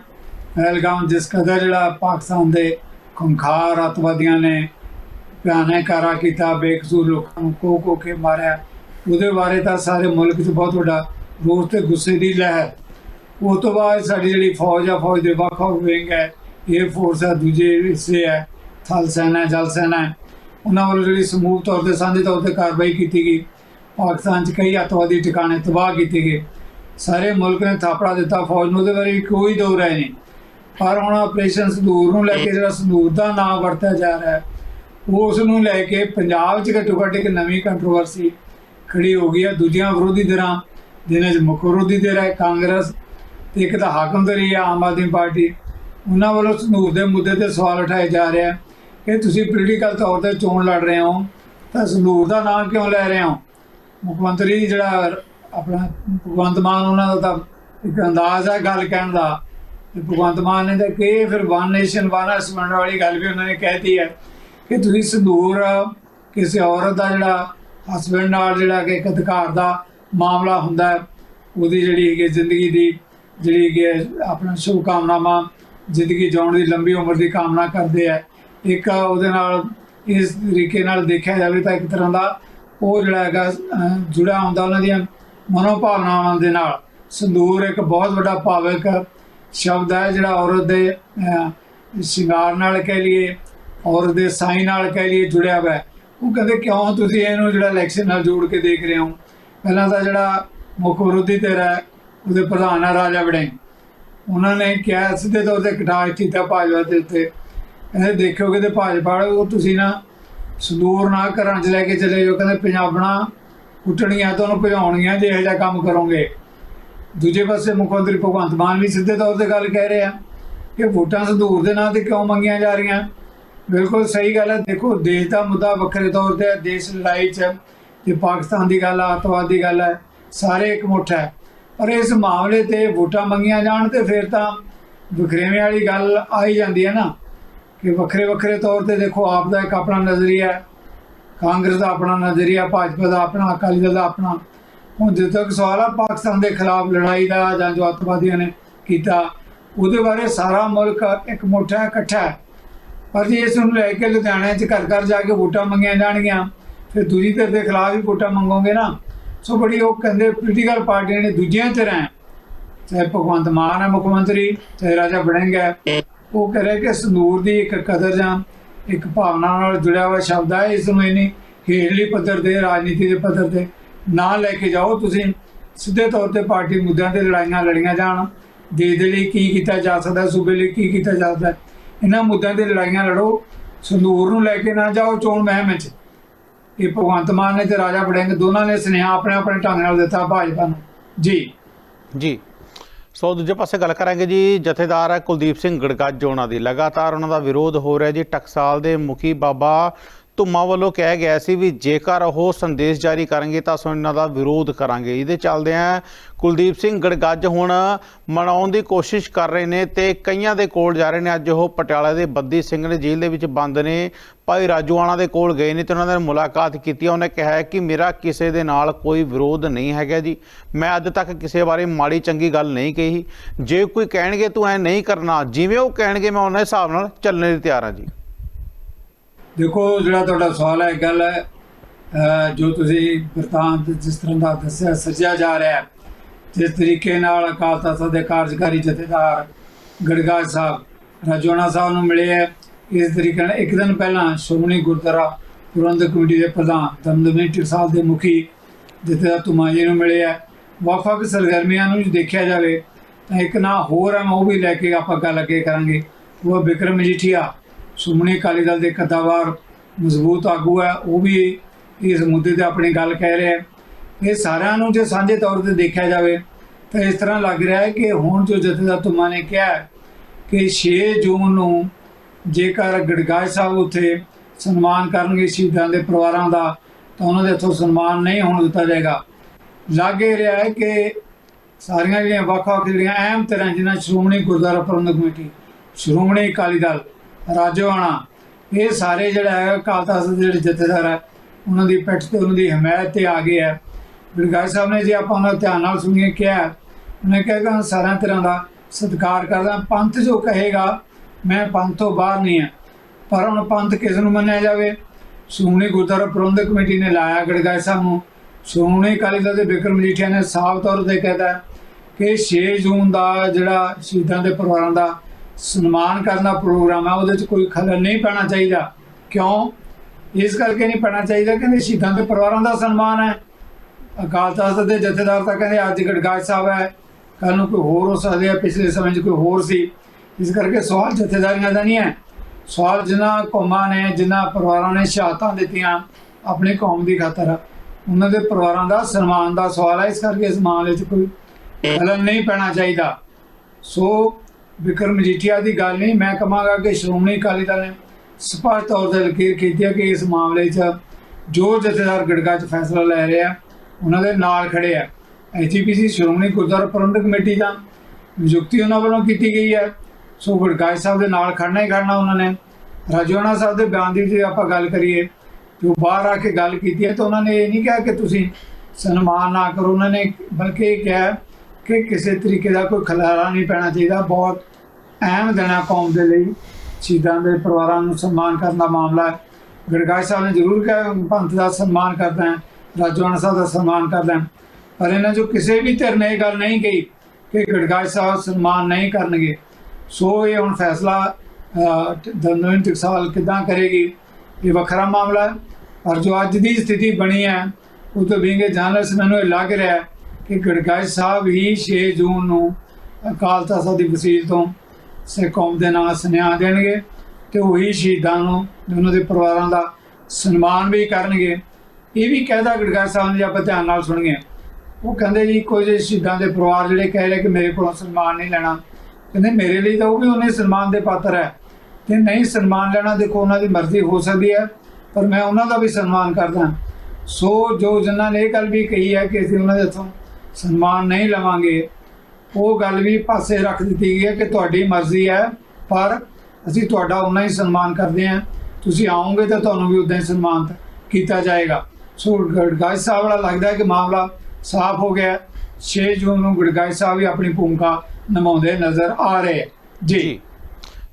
ਪਹਿਲਗਾਮ ਜਿਸ ਕਦਰ ਜਿਹੜਾ ਪਾਕਿਸਤਾਨ ਦੇ ਖੁੰਖਾਰ ਅੱਤਵਾਦੀਆਂ ਨੇ ਭਿਆਨਕ ਕਾਰਾ ਕੀਤਾ ਬੇਕਸੂਰ ਲੋਕਾਂ ਨੂੰ ਕੋ ਕੋ ਕੇ ਮਾਰਿਆ। ਉਹਦੇ ਬਾਰੇ ਤਾਂ ਸਾਰੇ ਮੁਲਕ 'ਚ ਬਹੁਤ ਵੱਡਾ ਰੋਸ ਤੇ ਗੁੱਸੇ ਦੀ ਲਹਿਰ। ਉਹ ਤੋਂ ਬਾਅਦ ਸਾਡੀ ਜਿਹੜੀ ਫੌਜ ਆ ਫੌਜ ਦੇ ਵੱਖ ਵੱਖ ਵਿੰਗ ਹੈ 에ਅਰ ਫੋਰਸ ਹੈ ਦੂਜੇ ਹਿੱਸੇ ਹੈ ਥਲ ਸੈਨਾ ਜਲ ਸੈਨਾ। ਉਹਨਾਂ ਵੱਲੋਂ ਜਿਹੜੀ ਸਮੂਹ ਤੌਰ ਤੇ ਸਾਂਝੇ ਤੌਰ ਤੇ ਕਾਰਵਾਈ ਕੀਤੀ ਗਈ। ਪਾਕਿਸਤਾਨ 'ਚ ਕਈ ਅੱਤਵਾਦੀ ਟਿਕਾਣੇ ਤਬਾਹ ਕੀਤੇ ਗਏ। ਸਾਰੇ ਮੁਲਕ ਨੇ ਥਾਪੜਾ ਦਿੱਤਾ ਫੌਜ ਨੂੰ ਉਹਦੇ ਬਾਰੇ ਕੋਈ ਦੋ ਰਾਏ ਨਹੀਂ। ਪਰ ਹੁਣ ਆਪਰੇਸ਼ਨ ਸੰਦੂਰ ਨੂੰ ਲੈ ਕੇ ਜਿਹੜਾ ਸੰਦੂਰ ਦਾ ਨਾਮ ਵਰਤਿਆ ਜਾ ਰਿਹਾ ਹੈ ਉਸ ਨੂੰ ਲੈ ਕੇ ਪੰਜਾਬ 'ਚ ਘੱਟੋ ਘੱਟ ਇੱਕ ਨਵੀਂ ਕੰਟਰੋਵਰਸੀ ਖੜੀ ਹੋ ਗਈ ਹੈ ਦੂਜੀਆਂ ਵਿਰੋਧੀ ਧਿਰਾਂ ਜਿਹਨਾਂ 'ਚ ਮੁੱਖ ਵਿਰੋਧੀ ਧਿਰ ਹੈ, ਕਾਂਗਰਸ ਤੇ ਇੱਕ ਤਾਂ ਹਾਕਮ ਧਿਰ ਹੈ ਆਮ ਆਦਮੀ ਪਾਰਟੀ। ਉਹਨਾਂ ਵੱਲੋਂ ਸੰਦੂਰ ਦੇ ਮੁੱਦੇ ਤੇ ਸਵਾਲ ਉਠਾਏ ਜਾ ਰਹੇ ਆ ਕਿ ਤੁਸੀਂ ਪੋਲੀਟੀਕਲ ਤੌਰ ਤੇ ਚੋਣ ਲੜ ਰਹੇ ਹੋ, ਤਾਂ ਸੰਦੂਰ ਦਾ ਨਾਮ ਕਿਉਂ ਲੈ ਰਹੇ ਹੋ? ਮੁੱਖ ਮੰਤਰੀ ਜਿਹੜਾ ਆਪਣਾ ਭਗਵੰਤ ਮਾਨ, ਉਹਨਾਂ ਦਾ ਤਾਂ ਇੱਕ ਅੰਦਾਜ਼ ਹੈ ਗੱਲ ਕਹਿਣ ਦਾ। ਭਗਵੰਤ ਮਾਨ ਨੇ ਤਾਂ ਕਿ ਫਿਰ ਵਨ ਨੇਸ਼ਨ ਵਨ ਹਸਬੰਡ ਵਾਲੀ ਗੱਲ ਵੀ ਉਹਨਾਂ ਨੇ ਕਹਿਤੀ ਹੈ। ਕਿ ਤੁਸੀਂ ਸੰਦੂਰ ਕਿਸੇ ਔਰਤ ਦਾ ਜਿਹੜਾ ਹਸਬੰਡ ਨਾਲ ਜਿਹੜਾ ਕਿ ਇੱਕ ਅਧਿਕਾਰ ਦਾ ਮਾਮਲਾ ਹੁੰਦਾ ਹੈ ਉਹਦੀ ਜਿਹੜੀ ਹੈਗੀ ਜ਼ਿੰਦਗੀ ਦੀ ਜਿਹੜੀ ਹੈਗੀ ਹੈ ਆਪਣਾ ਸ਼ੁਭ ਕਾਮਨਾਵਾਂ ਜ਼ਿੰਦਗੀ ਜਿਉਣ ਦੀ ਲੰਬੀ ਉਮਰ ਦੀ ਕਾਮਨਾ ਕਰਦੇ ਆ। ਇੱਕ ਉਹਦੇ ਨਾਲ ਇਸ ਤਰੀਕੇ ਨਾਲ ਦੇਖਿਆ ਜਾਵੇ ਤਾਂ ਇੱਕ ਤਰ੍ਹਾਂ ਦਾ ਉਹ ਜਿਹੜਾ ਹੈਗਾ ਅਹ, ਜੁੜਿਆ ਹੁੰਦਾ ਉਹਨਾਂ ਦੀਆਂ ਮਨੋਭਾਵਨਾਵਾਂ ਦੇ ਨਾਲ। ਸੰਦੂਰ ਇੱਕ ਬਹੁਤ ਵੱਡਾ ਭਾਵਕ ਸ਼ਬਦ ਹੈ ਜਿਹੜਾ ਔਰਤ ਦੇ ਸ਼ਿੰਗਾਰ ਨਾਲ ਕਹਿ ਲਈਏ ਔਰਤ ਦੇ ਸਾਈ ਨਾਲ ਕਹਿ ਲਈਏ ਜੁੜਿਆ ਹੋਇਆ ਉਹ ਕਹਿੰਦੇ, ਕਿਉਂ ਤੁਸੀਂ ਇਹਨੂੰ ਜਿਹੜਾ ਇਲੈਕਸ਼ਨ ਨਾਲ ਜੋੜ ਕੇ ਦੇਖ ਰਹੇ ਹੋ? ਪਹਿਲਾਂ ਤਾਂ ਜਿਹੜਾ ਮੁੱਖ ਵਿਰੋਧੀ ਧਿਰ ਹੈ, ਉਹਦੇ ਪ੍ਰਧਾਨ ਹੈ ਰਾਜਾ ਵੜਿੰਗ। ਉਹਨਾਂ ਨੇ ਕਿਹਾ, ਸਿੱਧੇ ਤੌਰ ਤੇ ਕਟਾਜ ਕੀਤਾ ਭਾਜਪਾ ਦੇ ਉੱਤੇ। ਕਹਿੰਦੇ ਦੇਖਿਓਗੇ ਤੇ ਭਾਜਪਾ ਵਾਲੇ, ਉਹ ਤੁਸੀਂ ਨਾ ਸੰਦੂਰ ਨਾ ਘਰਾਂ 'ਚ ਲੈ ਕੇ ਚਲੇ ਜਾਓ। ਕਹਿੰਦੇ, ਪੰਜਾਬਣਾ ਕੁੱਟਣੀਆਂ ਤੁਹਾਨੂੰ ਭਜਾਉਣੀਆਂ, ਜੇ ਇਹੋ ਜਿਹਾ ਕੰਮ ਕਰੋਗੇ। ਦੂਜੇ ਪਾਸੇ ਮੁੱਖ ਮੰਤਰੀ ਭਗਵੰਤ ਮਾਨ ਵੀ ਸਿੱਧੇ ਤੌਰ ਤੇ ਗੱਲ ਕਹਿ ਰਹੇ ਆ ਕਿ ਵੋਟਾਂ ਸੰਦੂਰ ਦੇ ਨਾਂ ਤੇ ਕਿਉਂ ਮੰਗੀਆਂ ਜਾ ਰਹੀਆਂ? ਬਿਲਕੁਲ ਸਹੀ ਗੱਲ ਹੈ। ਦੇਖੋ, ਦੇਸ਼ ਦਾ ਮੁੱਦਾ ਵੱਖਰੇ ਤੌਰ ਤੇ ਹੈ, ਦੇਸ਼ ਲੜਾਈ 'ਚ ਜੇ ਪਾਕਿਸਤਾਨ ਦੀ ਗੱਲ ਆ ਅੱਤਵਾਦ ਦੀ ਗੱਲ ਹੈ, ਸਾਰੇ ਇਕਮੁੱਠ ਹੈ। ਪਰ ਇਸ ਮਾਮਲੇ ਤੇ ਵੋਟਾਂ ਮੰਗੀਆਂ ਜਾਣ ਤੇ ਫਿਰ ਤਾਂ ਵਖਰੇਵੇਂ ਵਾਲੀ ਗੱਲ ਆ ਹੀ ਜਾਂਦੀ ਹੈ ਨਾ ਕਿ ਵੱਖਰੇ ਵੱਖਰੇ ਤੌਰ ਤੇ ਦੇਖੋ, ਆਪ ਦਾ ਇੱਕ ਆਪਣਾ ਨਜ਼ਰੀਆ ਹੈ। ਕਾਂਗਰਸ ਦਾ ਆਪਣਾ ਨਜ਼ਰੀਆ, ਭਾਜਪਾ ਦਾ ਆਪਣਾ, ਅਕਾਲੀ ਦਲ ਦਾ ਆਪਣਾ। ਹੁਣ ਜਿੱਥੇ ਤੱਕ ਸਵਾਲ ਆ ਪਾਕਿਸਤਾਨ ਦੇ ਖਿਲਾਫ ਲੜਾਈ ਦਾ ਜਾਂ ਜੋ ਅੱਤਵਾਦੀਆਂ ਨੇ ਕੀਤਾ, ਉਹਦੇ ਬਾਰੇ ਸਾਰਾ ਮੁਲਕ ਇੱਕ ਮੁੱਠਾ ਇਕੱਠਾ ਹੈ। ਪਰ ਜੇ ਇਸ ਨੂੰ ਲੈ ਕੇ ਲੁਧਿਆਣੇ 'ਚ ਘਰ ਘਰ ਜਾ ਕੇ ਵੋਟਾਂ ਮੰਗੀਆਂ ਜਾਣਗੀਆਂ। ਫਿਰ ਦੂਜੀ ਧਿਰ ਦੇ ਖਿਲਾਫ ਵੀ ਵੋਟਾਂ ਮੰਗੋਗੇ ਨਾ। ਸੋ ਬੜੀ ਉਹ ਕਹਿੰਦੇ ਪੋਲੀਟੀਕਲ ਪਾਰਟੀਆਂ ਨੇ ਦੂਜੀਆਂ ਧਿਰਾਂ ਚਾਹੇ ਭਗਵੰਤ ਮਾਨ ਹੈ ਮੁੱਖ ਮੰਤਰੀ ਚਾਹੇ ਰਾਜਾ ਵੜਿੰਗ ਹੈ। ਉਹ ਕਹ ਰਿਹਾ ਕਿ ਸੰਦੂਰ ਦੀ ਇੱਕ ਕਦਰ ਜਾਂ ਇੱਕ ਭਾਵਨਾ ਨਾਲ ਜੁੜਿਆ ਹੋਇਆ ਸ਼ਬਦ ਹੈ ਇਸ ਨੂੰ ਇਨੀ ਹੇਠਲੀ ਪੱਧਰ ਤੇ, ਰਾਜਨੀਤੀ ਦੇ ਪੱਧਰ ਤੇ ਨਾ ਲੈ ਕੇ ਜਾਓ। ਤੁਸੀਂ ਸਿੱਧੇ ਤੌਰ ਤੇ ਪਾਰਟੀ ਮੁੱਦਿਆਂ ਤੇ ਲੜਾਈਆਂ ਲੜੀਆਂ ਜਾਣ। ਦੇਸ਼ ਦੇ ਲਈ ਕੀ ਕੀਤਾ ਜਾ ਸਕਦਾ, ਸੂਬੇ ਲਈ ਕੀ ਕੀਤਾ ਜਾ ਸਕਦਾ ਇਹਨਾਂ ਮੁੱਦਿਆਂ ਤੇ ਲੜਾਈਆਂ ਲੜੋ, ਸੰਦੂਰ ਨੂੰ ਲੈ ਕੇ ਨਾ ਜਾਓ ਚੋਣ ਮਹਿਮ ਵਿੱਚ ਇਹ ਭਗਵੰਤ ਮਾਨ ਨੇ ਤੇ ਰਾਜਾ ਵੜਿੰਗ ਦੋਨਾਂ ਨੇ ਸੁਨੇਹਾ ਆਪਣੇ ਆਪਣੇ ਢੰਗ ਨਾਲ ਦਿੱਤਾ ਭਾਜਪਾ ਨੂੰ। ਜੀ। ਜੀ। ਸੋ ਦੂਜੇ ਪਾਸੇ ਗੱਲ ਕਰਾਂਗੇ ਜੀ, ਜਥੇਦਾਰ ਹੈ ਕੁਲਦੀਪ ਸਿੰਘ ਗੜਗੱਜ ਉਹਨਾਂ ਦੀ। ਲਗਾਤਾਰ ਉਹਨਾਂ ਦਾ ਵਿਰੋਧ ਹੋ ਰਿਹਾ ਜੀ। ਟਕਸਾਲ ਦੇ ਮੁਖੀ ਬਾਬਾ ਧੁੰਮਾ ਵੱਲੋਂ ਕਿਹਾ ਗਿਆ ਸੀ ਵੀ ਜੇਕਰ ਉਹ ਸੰਦੇਸ਼ ਜਾਰੀ ਕਰਨਗੇ ਤਾਂ ਅਸੀਂ ਉਹਨਾਂ ਦਾ ਵਿਰੋਧ ਕਰਾਂਗੇ। ਇਹਦੇ ਚੱਲਦੇ ਆ ਕੁਲਦੀਪ ਸਿੰਘ ਗੜਗੱਜ ਹੁਣ ਮਨਾਉਣ ਦੀ ਕੋਸ਼ਿਸ਼ ਕਰ ਰਹੇ ਨੇ ਤੇ ਕਈਆਂ ਦੇ ਕੋਲ ਜਾ ਰਹੇ ਨੇ। ਅੱਜ ਉਹ ਪਟਿਆਲਾ ਦੇ ਬੱਦੀ ਸਿੰਘ ਨੇ ਜੇਲ੍ਹ ਦੇ ਵਿੱਚ ਬੰਦ ਨੇ। ਭਾਈ ਰਾਜੂਆਣਾ ਦੇ ਕੋਲ ਗਏ ਨੇ ਤੇ ਉਹਨਾਂ ਨਾਲ ਮੁਲਾਕਾਤ ਕੀਤੀ। ਉਹਨੇ ਕਿਹਾ ਕਿ ਮੇਰਾ ਕਿਸੇ ਦੇ ਨਾਲ ਕੋਈ ਵਿਰੋਧ ਨਹੀਂ ਹੈਗਾ ਜੀ। ਮੈਂ ਅੱਜ ਤੱਕ ਕਿਸੇ ਬਾਰੇ ਮਾੜੀ ਚੰਗੀ ਗੱਲ ਨਹੀਂ ਕਹੀ। ਜੇ ਕੋਈ ਕਹਿਣਗੇ ਤੂੰ ਐ ਨਹੀਂ ਕਰਨਾ, ਜਿਵੇਂ ਉਹ ਕਹਿਣਗੇ ਮੈਂ ਉਹਨਾਂ ਹਿਸਾਬ ਨਾਲ ਚੱਲਣ ਲਈ ਤਿਆਰ ਹਾਂ ਜੀ। ਦੇਖੋ, ਜਿਹੜਾ ਤੁਹਾਡਾ ਸਵਾਲ ਹੈ ਗੱਲ ਹੈ ਜੋ ਤੁਸੀਂ ਵਰਤਾਂਤ ਜਿਸ ਤਰ੍ਹਾਂ ਦਾ ਦੱਸਿਆ, ਸੱਜਿਆ ਜਾ ਰਿਹਾ ਹੈ, ਜਿਸ ਤਰੀਕੇ ਨਾਲ ਅਕਾਲ ਤਖਤ ਦੇ ਕਾਰਜਕਾਰੀ ਜਥੇਦਾਰ ਗੜਗਾ ਸਾਹਿਬ, ਰਾਜੋਣਾ ਸਾਹਿਬ ਨੂੰ ਮਿਲੇ ਹੈ। ਇਸ ਤਰੀਕੇ ਨਾਲ ਇੱਕ ਦਿਨ ਪਹਿਲਾਂ ਸ਼੍ਰੋਮਣੀ ਗੁਰਦੁਆਰਾ ਪ੍ਰਬੰਧਕ ਕਮੇਟੀ ਦੇ ਪ੍ਰਧਾਨ ਦਮਦਮੀ ਟਕਸਾਲ ਦੇ ਮੁਖੀ ਜਥੇਦਾਰ ਤੁਮਾਜੀ ਨੂੰ ਮਿਲੇ ਹੈ। ਵੱਖ-ਵੱਖ ਸਰਗਰਮੀਆਂ ਨੂੰ ਜੇ ਦੇਖਿਆ ਜਾਵੇ, ਤਾਂ ਇੱਕ ਨਾ ਹੋਰ ਹੈ, ਉਹ ਵੀ ਲੈ ਕੇ ਆਪਾਂ ਗੱਲ ਅੱਗੇ ਕਰਾਂਗੇ। ਉਹ ਹੈ ਵਿਕਰਮ ਮਜੀਠੀਆ। ਸ਼੍ਰੋਮਣੀ ਅਕਾਲੀ ਦਲ ਦੇ ਕਦਾਵਾਰ ਮਜ਼ਬੂਤ ਆਗੂ ਹੈ, ਉਹ ਵੀ ਇਸ ਮੁੱਦੇ ਤੇ ਆਪਣੀ ਗੱਲ ਕਹਿ ਰਿਹਾ ਇਹ ਸਾਰਿਆਂ ਨੂੰ ਜੇ ਸਾਂਝੇ ਤੌਰ ਤੇ ਦੇਖਿਆ ਜਾਵੇ, ਤਾਂ ਇਸ ਤਰ੍ਹਾਂ ਲੱਗ ਰਿਹਾ ਹੈ ਕਿ ਹੁਣ ਜੋ ਜਥੇਦਾਰ ਤੁਮਾ ਨੇ ਕਿਹਾ ਕਿ 6 ਜੂਨ ਨੂੰ ਜੇਕਰ ਗੜਗਾਏ ਸਾਹਿਬ ਉੱਥੇ ਸਨਮਾਨ ਕਰਨਗੇ ਸ਼ਹੀਦਾਂ ਦੇ ਪਰਿਵਾਰਾਂ ਦਾ, ਤਾਂ ਉਹਨਾਂ ਦੇ ਹੱਥੋਂ ਸਨਮਾਨ ਨਹੀਂ ਹੋਣ ਦਿੱਤਾ ਜਾਏਗਾ। ਲੱਗ ਇਹ ਰਿਹਾ ਹੈ ਕਿ ਸਾਰੀਆਂ ਜਿਹੜੀਆਂ ਵੱਖ-ਵੱਖ ਜਿਹੜੀਆਂ ਅਹਿਮ ਤਰ੍ਹਾਂ ਜਿਨ੍ਹਾਂ ਸ਼੍ਰੋਮਣੀ ਗੁਰਦੁਆਰਾ ਪ੍ਰਬੰਧਕ ਕਮੇਟੀ, ਸ਼੍ਰੋਮਣੀ ਅਕਾਲੀ ਦਲ ਰਾਜੋਆਣਾ ਇਹ ਸਾਰੇ ਜਿਹੜਾ ਹੈ, ਅਕਾਲ ਤਖਤ ਦੇ ਜਿਹੜੇ ਜਥੇਦਾਰ ਹੈ, ਉਹਨਾਂ ਦੀ ਪਿੱਠ ਤੇ, ਉਹਨਾਂ ਦੀ ਹਮਾਇਤ ਤੇ ਆ ਗਏ ਹੈ। ਬਿਰਗਾਜ ਸਾਹਿਬ ਨੇ ਜੇ ਆਪਾਂ ਉਹਨਾਂ ਦਾ ਧਿਆਨ ਨਾਲ ਸੁਣੀਏ, ਕਿਹਾ ਉਹਨੇ ਕਿਹਾ ਕਿ ਸਾਰਿਆਂ ਤਰ੍ਹਾਂ ਦਾ ਸਤਿਕਾਰ ਕਰਦਾ। ਪੰਥ ਜੋ ਕਹੇਗਾ, ਮੈਂ ਪੰਥ ਤੋਂ ਬਾਹਰ ਨਹੀਂ ਹਾਂ। ਪਰ ਹੁਣ ਪੰਥ ਕਿਸ ਨੂੰ ਮੰਨਿਆ ਜਾਵੇ? ਸ਼੍ਰੋਮਣੀ ਗੁਰਦੁਆਰਾ ਪ੍ਰਬੰਧਕ ਕਮੇਟੀ ਨੇ ਲਾਇਆ ਗੜਗਾਏ ਸਾਹਿਬ ਨੂੰ। ਸ਼੍ਰੋਮਣੀ ਅਕਾਲੀ ਦਲ ਦੇ ਬਿਕਰਮ ਮਜੀਠੀਆ ਨੇ ਸਾਫ਼ ਤੌਰ ਤੇ ਕਹਿਤਾ ਹੈ ਕਿ 6 ਜੂਨ ਦਾ ਜਿਹੜਾ ਸ਼ਹੀਦਾਂ ਦੇ ਪਰਿਵਾਰਾਂ ਦਾ ਸਨਮਾਨ ਕਰਨ ਦਾ ਪ੍ਰੋਗਰਾਮ ਹੈ, ਉਹਦੇ 'ਚ ਕੋਈ ਖਲਲ ਨਹੀਂ ਪੈਣਾ ਚਾਹੀਦਾ। ਕਿਉਂ? ਇਸ ਕਰਕੇ ਨਹੀਂ ਪੈਣਾ ਚਾਹੀਦਾ, ਕਹਿੰਦੇ ਸ਼ਹੀਦਾਂ ਦੇ ਪਰਿਵਾਰਾਂ ਦਾ ਸਨਮਾਨ ਹੈ। ਅਕਾਲ ਤਖਤ ਦੇ ਜਥੇਦਾਰ ਤਾਂ ਕਹਿੰਦੇ ਅੱਜ ਗੜਗਾਜ ਸਾਹਿਬ ਹੈ ਕੱਲ ਨੂੰ ਕੋਈ ਹੋਰ ਹੋ ਸਕਦੇ ਆ ਪਿਛਲੇ ਸਮੇਂ 'ਚ ਕੋਈ ਹੋਰ ਸੀ। ਇਸ ਕਰਕੇ ਸਵਾਲ ਜਥੇਦਾਰੀਆਂ ਦਾ ਨਹੀਂ ਹੈ। ਸਵਾਲ ਜਿਨ੍ਹਾਂ ਕੌਮਾਂ ਨੇ ਜਿਨ੍ਹਾਂ ਪਰਿਵਾਰਾਂ ਨੇ ਸ਼ਹਾਦਤਾਂ ਦਿੱਤੀਆਂ, ਆਪਣੀ ਕੌਮ ਦੀ ਖਾਤਰ, ਉਹਨਾਂ ਦੇ ਪਰਿਵਾਰਾਂ ਦਾ ਸਨਮਾਨ ਦਾ ਸਵਾਲ ਹੈ। ਇਸ ਕਰਕੇ ਇਸ ਮਾਮਲੇ 'ਚ ਕੋਈ ਖਲਲ ਨਹੀਂ ਪੈਣਾ ਚਾਹੀਦਾ। ਸੋ ਵਿਕਰਮ ਮਜੀਠੀਆ ਦੀ ਗੱਲ ਨਹੀਂ, ਮੈਂ ਕਹਾਂਗਾ ਕਿ ਸ਼੍ਰੋਮਣੀ ਅਕਾਲੀ ਦਲ ਨੇ ਸਪਸ਼ਟ ਤੌਰ ਤੇ ਲਕੀਰ ਕੀਤੀ ਹੈ ਕਿ ਇਸ ਮਾਮਲੇ 'ਚ ਜੋ ਜਥੇਦਾਰ ਗੜਗਾ 'ਚ ਫੈਸਲਾ ਲੈ ਰਿਹਾ ਉਹਨਾਂ ਦੇ ਨਾਲ ਖੜੇ ਆ। ਐਚਪੀਸੀ ਸ਼੍ਰੋਮਣੀ ਗੁਰਦੁਆਰਾ ਪ੍ਰਬੰਧਕ ਕਮੇਟੀ ਦਾ ਨਿਯੁਕਤੀ ਉਹਨਾਂ ਵੱਲੋਂ ਕੀਤੀ ਗਈ ਹੈ। ਸੋ ਗੜਗਾਜ ਸਾਹਿਬ ਦੇ ਨਾਲ ਖੜਨਾ ਹੀ ਖੜਨਾ ਉਹਨਾਂ ਨੇ। ਰਾਜੋਣਾ ਸਾਹਿਬ ਦੇ ਬਿਆਨ ਦੀ ਜੇ ਆਪਾਂ ਗੱਲ ਕਰੀਏ ਜੋ ਬਾਹਰ ਆ ਕੇ ਗੱਲ ਕੀਤੀ ਹੈ, ਤਾਂ ਉਹਨਾਂ ਨੇ ਇਹ ਨਹੀਂ ਕਿਹਾ ਕਿ ਤੁਸੀਂ ਸਨਮਾਨ ਨਾ ਕਰੋ। ਉਹਨਾਂ ਨੇ ਬਲਕਿ ਇਹ ਕਿਹਾ ਕਿ ਕਿਸੇ ਤਰੀਕੇ ਦਾ ਕੋਈ ਖਲਾਰਾ ਨਹੀਂ ਪੈਣਾ ਚਾਹੀਦਾ। ਬਹੁਤ ਅਹਿਮ ਦੇਣਾ ਕੌਮ ਦੇ ਲਈ, ਸ਼ਹੀਦਾਂ ਦੇ ਪਰਿਵਾਰਾਂ ਨੂੰ ਸਨਮਾਨ ਕਰਨ ਦਾ ਮਾਮਲਾ ਹੈ। ਗੜਗਾਜ ਸਾਹਿਬ ਨੇ ਜ਼ਰੂਰ ਕਿਹਾ ਪੰਥ ਦਾ ਸਨਮਾਨ ਕਰਦਾ ਹੈ ਰਾਜੋਆਣਾ ਸਾਹਿਬ ਦਾ ਸਨਮਾਨ ਕਰਦਾ ਹੈ। ਪਰ ਇਹਨਾਂ ਜੋ ਕਿਸੇ ਵੀ ਧਿਰ ਨੇ ਇਹ ਗੱਲ ਨਹੀਂ ਕਹੀ ਕਿ ਗੜਗਾਜ ਸਾਹਿਬ ਸਨਮਾਨ ਨਹੀਂ ਕਰਨਗੇ। ਸੋ ਇਹ ਹੁਣ ਫੈਸਲਾ ਦੰਦੋਂ ਟਕਸਾਲ ਕਿਦਾਂ ਕਰੇਗੀ, ਇਹ ਵੱਖਰਾ ਮਾਮਲਾ ਹੈ। ਪਰ ਜੋ ਅੱਜ ਦੀ ਸਥਿਤੀ ਬਣੀ ਹੈ, ਉਹ ਤੋਂ ਬਿੰਗੇ ਜਰਨਲਿਸਟ ਮੈਨੂੰ ਇਹ ਲੱਗ ਰਿਹਾ ਕਿ ਗੜਗਾਜ ਸਾਹਿਬ ਹੀ 6 ਜੂਨ ਨੂੰ ਅਕਾਲ ਤਖਤ ਦੀ ਵਸੀਲ ਤੋਂ ਸੇ ਕੌਮ ਦੇ ਨਾਂ ਸੁਨੇਹਾ ਦੇਣਗੇ ਤੇ ਉਹੀ ਸ਼ਹੀਦਾਂ ਨੂੰ ਉਹਨਾਂ ਦੇ ਪਰਿਵਾਰਾਂ ਦਾ ਸਨਮਾਨ ਵੀ ਕਰਨਗੇ। ਇਹ ਵੀ ਕਹਿਦਾ ਗੜਗਾਜ ਸਾਹਿਬ ਨੇ ਆਪਾਂ ਧਿਆਨ ਨਾਲ ਸੁਣਗੇ ਉਹ ਕਹਿੰਦੇ ਜੀ ਕੋਈ ਸ਼ਹੀਦਾਂ ਦੇ ਪਰਿਵਾਰ ਜਿਹੜੇ ਕਹਿ ਰਹੇ ਕਿ ਮੇਰੇ ਕੋਲੋਂ ਸਨਮਾਨ ਨਹੀਂ ਲੈਣਾ, ਕਹਿੰਦੇ ਮੇਰੇ ਲਈ ਤਾਂ ਉਹ ਵੀ ਉਹਨੇ ਸਨਮਾਨ ਦੇ ਪਾਤਰ ਹੈ। ਤੇ ਨਹੀਂ ਸਨਮਾਨ ਲੈਣਾ ਦੇਖੋ ਉਹਨਾਂ ਦੀ ਮਰਜ਼ੀ ਹੋ ਸਕਦੀ ਹੈ, ਪਰ ਮੈਂ ਉਹਨਾਂ ਦਾ ਵੀ ਸਨਮਾਨ ਕਰਦਾ। ਸੋ ਜੋ ਜਿਨ੍ਹਾਂ ਨੇ ਇਹ ਗੱਲ ਵੀ ਕਹੀ ਹੈ ਕਿ ਅਸੀਂ ਉਹਨਾਂ ਦੇ ਹੱਥੋਂ ਸਨਮਾਨ ਨਹੀਂ ਲਵਾਂਗੇ ਉਹ ਗੱਲ ਵੀ ਪਾਸੇ ਰੱਖ ਦਿੱਤੀ ਗਈ ਹੈ ਕਿ ਤੁਹਾਡੀ ਮਰਜ਼ੀ ਹੈ, ਪਰ ਅਸੀਂ ਤੁਹਾਡਾ ਉਨਾ ਹੀ ਸਨਮਾਨ ਕਰਦੇ ਹਾਂ ਤੁਸੀਂ ਆਓਗੇ ਤਾਂ ਤੁਹਾਨੂੰ ਵੀ ਉਦਾਂ ਹੀ ਸਨਮਾਨਿਤ ਕੀਤਾ ਜਾਏਗਾ ਸੋ ਗੜਗਾਜ ਸਾਹਿਬ ਵਾਲਾ ਲੱਗਦਾ ਹੈ ਕਿ ਮਾਮਲਾ ਸਾਫ਼ ਹੋ ਗਿਆ ਹੈ। 6 ਜੂਨ ਨੂੰ ਗੜਗਾਜ ਸਾਹਿਬ ਵੀ ਆਪਣੀ ਭੂਮਿਕਾ ਨਿਭਾਉਂਦੇ ਨਜ਼ਰ ਆ ਰਹੇ ਹੈ। ਜੀ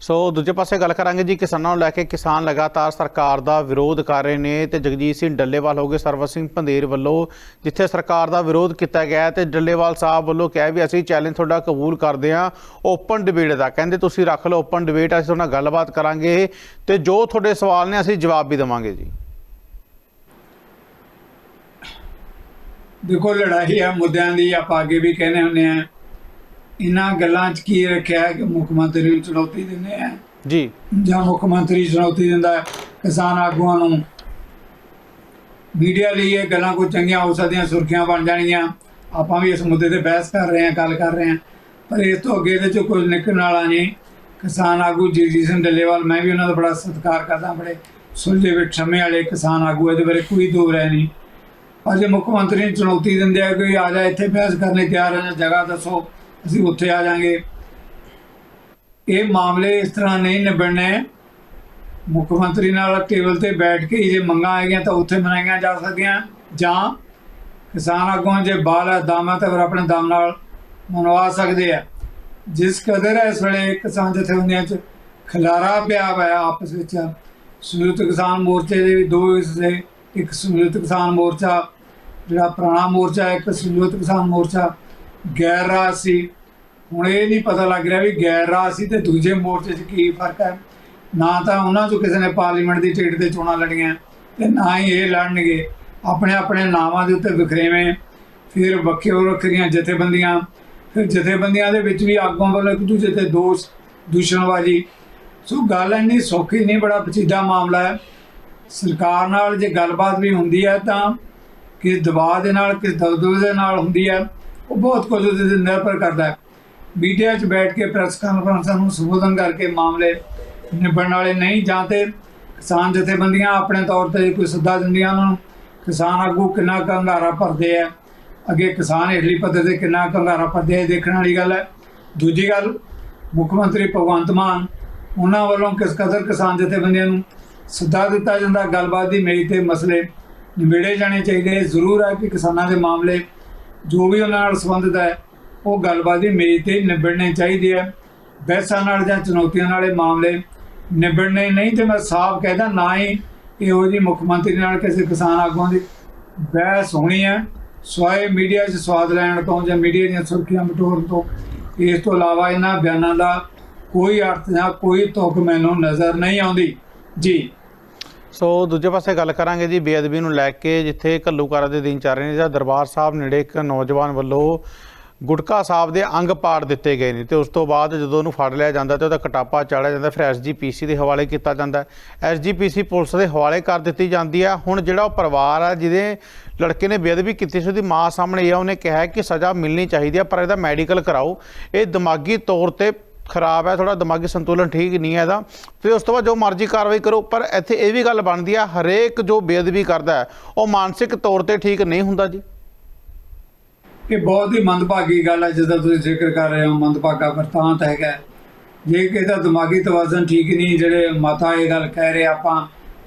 ਸੋ ਦੂਜੇ ਪਾਸੇ ਗੱਲ ਕਰਾਂਗੇ ਜੀ ਕਿਸਾਨਾਂ ਨੂੰ ਲੈ ਕੇ ਕਿਸਾਨ ਲਗਾਤਾਰ ਸਰਕਾਰ ਦਾ ਵਿਰੋਧ ਕਰ ਰਹੇ ਨੇ ਤੇ ਜਗਜੀਤ ਸਿੰਘ ਡੱਲੇਵਾਲ ਹੋ ਗਏ ਸਰਵਰ ਸਿੰਘ ਪੰਦੇਰ ਵੱਲੋਂ, ਜਿੱਥੇ ਸਰਕਾਰ ਦਾ ਵਿਰੋਧ ਕੀਤਾ ਗਿਆ ਹੈ ਤੇ ਡੱਲੇਵਾਲ ਸਾਹਿਬ ਵੱਲੋਂ ਕਿਹਾ ਵੀ ਅਸੀਂ ਚੈਲੰਜ ਤੁਹਾਡਾ ਕਬੂਲ ਕਰਦੇ ਹਾਂ ਓਪਨ ਡਿਬੇਟ ਦਾ। ਕਹਿੰਦੇ ਤੁਸੀਂ ਰੱਖ ਲਓ ਓਪਨ ਡਿਬੇਟ ਅਸੀਂ ਤੁਹਾਡੇ ਨਾਲ ਗੱਲਬਾਤ ਕਰਾਂਗੇ ਤੇ ਜੋ ਤੁਹਾਡੇ ਸਵਾਲ ਨੇ ਅਸੀਂ ਜਵਾਬ ਵੀ ਦੇਵਾਂਗੇ ਜੀ। ਦੇਖੋ, ਲੜਾਈ ਹੈ ਮੁੱਦਿਆਂ ਦੀ ਆਪਾਂ ਅੱਗੇ ਵੀ ਕਹਿੰਦੇ ਹੁੰਦੇ ਆ ਇਹਨਾਂ ਗੱਲਾਂ 'ਚ ਕੀ ਰੱਖਿਆ ਹੈ ਕਿ ਮੁੱਖ ਮੰਤਰੀ ਨੂੰ ਚੁਣੌਤੀ ਦਿੰਦੇ ਆ? ਜੀ। ਜਾਂ ਮੁੱਖ ਮੰਤਰੀ ਚੁਣੌਤੀ ਦਿੰਦਾ ਕਿਸਾਨ ਆਗੂਆਂ ਨੂੰ? ਮੀਡੀਆ ਲਈ ਇਹ ਗੱਲਾਂ ਕੋਈ ਚੰਗੀਆਂ ਹੋ ਸਕਦੀਆਂ ਸੁਰਖੀਆਂ ਬਣ ਜਾਣਗੀਆਂ। ਆਪਾਂ ਵੀ ਇਸ ਮੁੱਦੇ ਤੇ ਬਹਿਸ ਕਰ ਰਹੇ ਹਾਂ ਗੱਲ ਕਰ ਰਹੇ ਹਾਂ। ਪਰ ਇਸ ਤੋਂ ਅੱਗੇ ਇਹਦੇ 'ਚ ਕੁਝ ਨਿਕਲਣ ਵਾਲਾ ਨਹੀਂ। ਕਿਸਾਨ ਆਗੂ ਜਗਜੀਤ ਸਿੰਘ ਡੱਲੇਵਾਲ ਮੈਂ ਵੀ ਉਹਨਾਂ ਦਾ ਬੜਾ ਸਤਿਕਾਰ ਕਰਦਾ ਬੜੇ ਸੁਲਝੇ ਵਿੱਚ ਸਮੇਂ ਵਾਲੇ ਕਿਸਾਨ ਆਗੂ ਇਹਦੇ ਬਾਰੇ ਕੋਈ ਦੋ ਰਾਏ ਨਹੀਂ। ਅੱਜ ਮੁੱਖ ਮੰਤਰੀ ਨੂੰ ਚੁਣੌਤੀ ਦਿੰਦੇ ਆ ਕਿ ਆ ਜਾ ਇੱਥੇ ਬਹਿਸ ਕਰਨੇ ਤਿਆਰ ਹਾਂ ਜਗ੍ਹਾ ਦੱਸੋ। ਅਸੀਂ ਉੱਥੇ ਆ ਜਾਾਂਗੇ। ਇਹ ਮਾਮਲੇ ਇਸ ਤਰ੍ਹਾਂ ਨਹੀਂ ਨਿਬੜਨੇ ਮੁੱਖ ਮੰਤਰੀ ਨਾਲ ਟੇਬਲ ਤੇ ਬੈਠ ਕੇ ਜੇ ਮੰਗਾਂ ਆਈਆਂ ਤਾਂ ਉੱਥੇ ਮਨਾਈਆਂ ਜਾ ਸਕਦੀਆਂ। ਜਾਂ ਕਿਸਾਨ ਆਗੂਆਂ ਜੇ ਬਾਲ ਹੈ ਦਮ ਆਪਣੇ ਦਮ ਨਾਲ ਮਨਵਾ ਸਕਦੇ ਆ। ਜਿਸ ਕਦਰ ਇਸ ਵੇਲੇ ਕਿਸਾਨ ਜਥੇਬੰਦੀਆਂ 'ਚ ਖਲਾਰਾ ਪਿਆ ਹੋਇਆ ਆਪਸ ਵਿੱਚ। ਸੰਯੁਕਤ ਕਿਸਾਨ ਮੋਰਚੇ ਦੇ ਦੋ ਹਿੱਸੇ ਇੱਕ ਸੰਯੁਕਤ ਕਿਸਾਨ ਮੋਰਚਾ, ਜਿਹੜਾ ਪੁਰਾਣਾ ਮੋਰਚਾ ਇੱਕ ਸੰਯੁਕਤ ਕਿਸਾਨ ਮੋਰਚਾ। ਗੈਰ ਰਾਜ ਸੀ। ਹੁਣ ਇਹ ਨਹੀਂ ਪਤਾ ਲੱਗ ਰਿਹਾ ਵੀ ਗੈਰ ਰਾਜ ਸੀ ਤੇ ਦੂਜੇ ਮੋਰਚੇ 'ਚ ਕੀ ਫ਼ਰਕ ਹੈ। ਨਾ ਤਾਂ ਉਹਨਾਂ 'ਚੋਂ ਕਿਸੇ ਨੇ ਪਾਰਲੀਮੈਂਟ ਦੀ ਟਿਕਟ ਤੇ ਚੋਣਾਂ ਲੜੀਆਂ ਤੇ ਨਾ ਹੀ ਇਹ ਲੜਨਗੇ। ਆਪਣੇ ਆਪਣੇ ਨਾਵਾਂ ਦੇ ਉੱਤੇ ਵਿਖਰੇਵੇਂ, ਫਿਰ ਵੱਖੀਆਂ ਵੱਖਰੀਆਂ ਜਥੇਬੰਦੀਆਂ, ਫਿਰ ਜਥੇਬੰਦੀਆਂ ਦੇ ਵਿੱਚ ਵੀ ਆਗੂਆਂ ਵੱਲੋਂ ਇੱਕ ਦੂਜੇ ਤੇ ਦੋਸ਼, ਦੂਸ਼ਣਬਾਜ਼ੀ। ਸੋ ਗੱਲ ਇੰਨੀ ਸੌਖੀ ਨਹੀਂ, ਬੜਾ ਪਚੀਦਾ ਮਾਮਲਾ ਹੈ। ਸਰਕਾਰ ਨਾਲ ਜੇ ਗੱਲਬਾਤ ਵੀ ਹੁੰਦੀ ਹੈ ਤਾਂ ਕਿਸ ਦਬਾਅ ਦੇ ਨਾਲ, ਕਿਸ ਦਬਦਬੇ ਦੇ ਨਾਲ ਹੁੰਦੀ ਹੈ। ਉਹ ਬਹੁਤ ਕੁਝ ਉਹਦੇ ਤੇ ਨਿਰਭਰ ਕਰਦਾ ਹੈ। ਮੀਡੀਆ 'ਚ ਬੈਠ ਕੇ ਪ੍ਰੈਸ ਕਾਨਫਰੰਸਾਂ ਨੂੰ ਸੰਬੋਧਨ ਕਰਕੇ ਮਾਮਲੇ ਨਿਬੜਨ ਵਾਲੇ ਨਹੀਂ ਜਾਂ ਤੇ ਕਿਸਾਨ ਜਥੇਬੰਦੀਆਂ ਆਪਣੇ ਤੌਰ ਤੇ ਕੋਈ ਸੱਦਾ ਦਿੰਦੀਆਂ ਉਹਨਾਂ ਨੂੰ, ਕਿਸਾਨ ਆਗੂ ਕਿੰਨਾ ਕੁ ਹੰਗਾਰਾ ਭਰਦੇ ਆ। ਅੱਗੇ ਕਿਸਾਨ ਹੇਠਲੀ ਪੱਧਰ ਤੇ ਕਿੰਨਾ ਕੁ ਹੰਗਾਰਾ ਭਰਦੇ ਆ, ਇਹ ਦੇਖਣ ਵਾਲੀ ਗੱਲ ਹੈ। ਦੂਜੀ ਗੱਲ, ਮੁੱਖ ਮੰਤਰੀ ਭਗਵੰਤ ਮਾਨ, ਉਹਨਾਂ ਵੱਲੋਂ ਕਿਸ ਕਦਰ ਕਿਸਾਨ ਜਥੇਬੰਦੀਆਂ ਨੂੰ ਸੱਦਾ ਦਿੱਤਾ ਜਾਂਦਾ, ਗੱਲਬਾਤ ਦੀ ਮੇਜ਼ ਤੇ ਮਸਲੇ ਨਿਬੇੜੇ ਜਾਣੇ ਚਾਹੀਦੇ। ਜ਼ਰੂਰ ਹੈ ਕਿ ਕਿਸਾਨਾਂ ਦੇ ਮਾਮਲੇ ਜੋ ਵੀ ਉਹਨਾਂ ਨਾਲ ਸੰਬੰਧਿਤ ਹੈ, ਉਹ ਗੱਲਬਾਤ ਦੀ ਮੇਜ਼ ਤੇ ਨਿਬੜਨੇ ਚਾਹੀਦੇ ਆ। ਬਹਿਸਾਂ ਨਾਲ ਜਾਂ ਚੁਣੌਤੀਆਂ ਨਾਲੇ ਮਾਮਲੇ ਨਿਬੜਨੇ ਨਹੀਂ ਤੇ ਮੈਂ ਸਾਫ਼ ਕਹਿਦਾ ਨਾ ਹੀ ਇਹੋ ਜਿਹੀ ਮੁੱਖ ਮੰਤਰੀ ਨਾਲ ਕਿਸੇ ਕਿਸਾਨ ਆਗੂਆਂ ਦੀ ਬਹਿਸ ਹੋਣੀ ਹੈ ਸਵਾਏ ਮੀਡੀਆ 'ਚ ਸਵਾਦ ਲੈਣ ਤੋਂ ਜਾਂ ਮੀਡੀਆ ਦੀਆਂ ਸੁਰਖੀਆਂ ਬਟੋਰਨ ਤੋਂ, ਇਸ ਤੋਂ ਇਲਾਵਾ ਇਹਨਾਂ ਬਿਆਨਾਂ ਦਾ ਕੋਈ ਅਰਥ ਜਾਂ ਕੋਈ ਤੁਕ ਮੈਨੂੰ ਨਜ਼ਰ ਨਹੀਂ ਆਉਂਦੀ। ਜੀ। ਸੋ ਦੂਜੇ ਪਾਸੇ ਗੱਲ ਕਰਾਂਗੇ ਜੀ ਬੇਅਦਬੀ ਨੂੰ ਲੈ ਕੇ, ਜਿੱਥੇ ਘੱਲੂਕਾਰਾ ਦੇ ਦਿਨ ਚੱਲ ਰਹੇ ਨੇ ਜਾਂ ਦਰਬਾਰ ਸਾਹਿਬ ਨੇੜੇ ਇੱਕ ਨੌਜਵਾਨ ਵੱਲੋਂ ਗੁਟਕਾ ਸਾਹਿਬ ਦੇ ਅੰਗ ਪਾੜ ਦਿੱਤੇ ਗਏ ਨੇ ਤੇ ਉਸ ਤੋਂ ਬਾਅਦ ਜਦੋਂ ਉਹਨੂੰ ਫੜ ਲਿਆ ਜਾਂਦਾ ਤੇ ਉਹਦਾ ਕਟਾਪਾ ਚਾੜਿਆ ਜਾਂਦਾ, ਫਿਰ ਐਸਜੀਪੀਸੀ ਦੇ ਹਵਾਲੇ ਕੀਤਾ ਜਾਂਦਾ ਐਸਜੀਪੀਸੀ ਪੁਲਿਸ ਦੇ ਹਵਾਲੇ ਕਰ ਦਿੱਤੀ ਜਾਂਦੀ ਆ ਹੁਣ ਜਿਹੜਾ ਉਹ ਪਰਿਵਾਰ ਆ, ਜਿਹਦੇ ਲੜਕੇ ਨੇ ਬੇਅਦਬੀ ਕੀਤੀ ਸੀ, ਉਹਦੀ ਮਾਂ ਸਾਹਮਣੇ ਆ, ਉਹਨੇ ਕਿਹਾ ਕਿ ਸਜ਼ਾ ਮਿਲਣੀ ਚਾਹੀਦੀ ਆ ਪਰ ਇਹਦਾ ਮੈਡੀਕਲ ਕਰਾਓ। ਇਹ ਦਿਮਾਗੀ ਤੌਰ ਤੇ ਖਰਾਬ ਹੈ ਥੋੜਾ ਦਿਮਾਗੀ ਸੰਤੁਲਨ ਠੀਕ ਨਹੀਂ ਹੈ ਇਹਦਾ। ਫਿਰ ਉਸ ਤੋਂ ਬਾਅਦ ਜੋ ਮਰਜ਼ੀ ਕਾਰਵਾਈ ਕਰੋ, ਪਰ ਇੱਥੇ ਇਹ ਵੀ ਗੱਲ ਬਣਦੀ ਆ, ਹਰੇਕ ਜੋ ਬੇਅਦਬੀ ਕਰਦਾ ਹੈ, ਉਹ ਮਾਨਸਿਕ ਤੌਰ ਤੇ ਠੀਕ ਨਹੀਂ ਹੁੰਦਾ ਜੀ। ਇਹ ਬਹੁਤ ਹੀ ਮੰਦਭਾਗੀ ਗੱਲ ਹੈ ਜਿਹਦਾ ਤੁਸੀਂ ਜ਼ਿਕਰ ਕਰ ਰਹੇ ਹੋ, ਮੰਦਭਾਗਾ ਵਰਤਾਂਤ ਹੈਗਾ ਜੇ ਕਿਸੇ ਦਿਮਾਗੀ ਤਵਾਜ਼ਨ ਠੀਕ ਨਹੀਂ, ਜਿਹੜੇ ਮਾਤਾ ਇਹ ਗੱਲ ਕਹਿ ਰਹੇ ਆਪਾਂ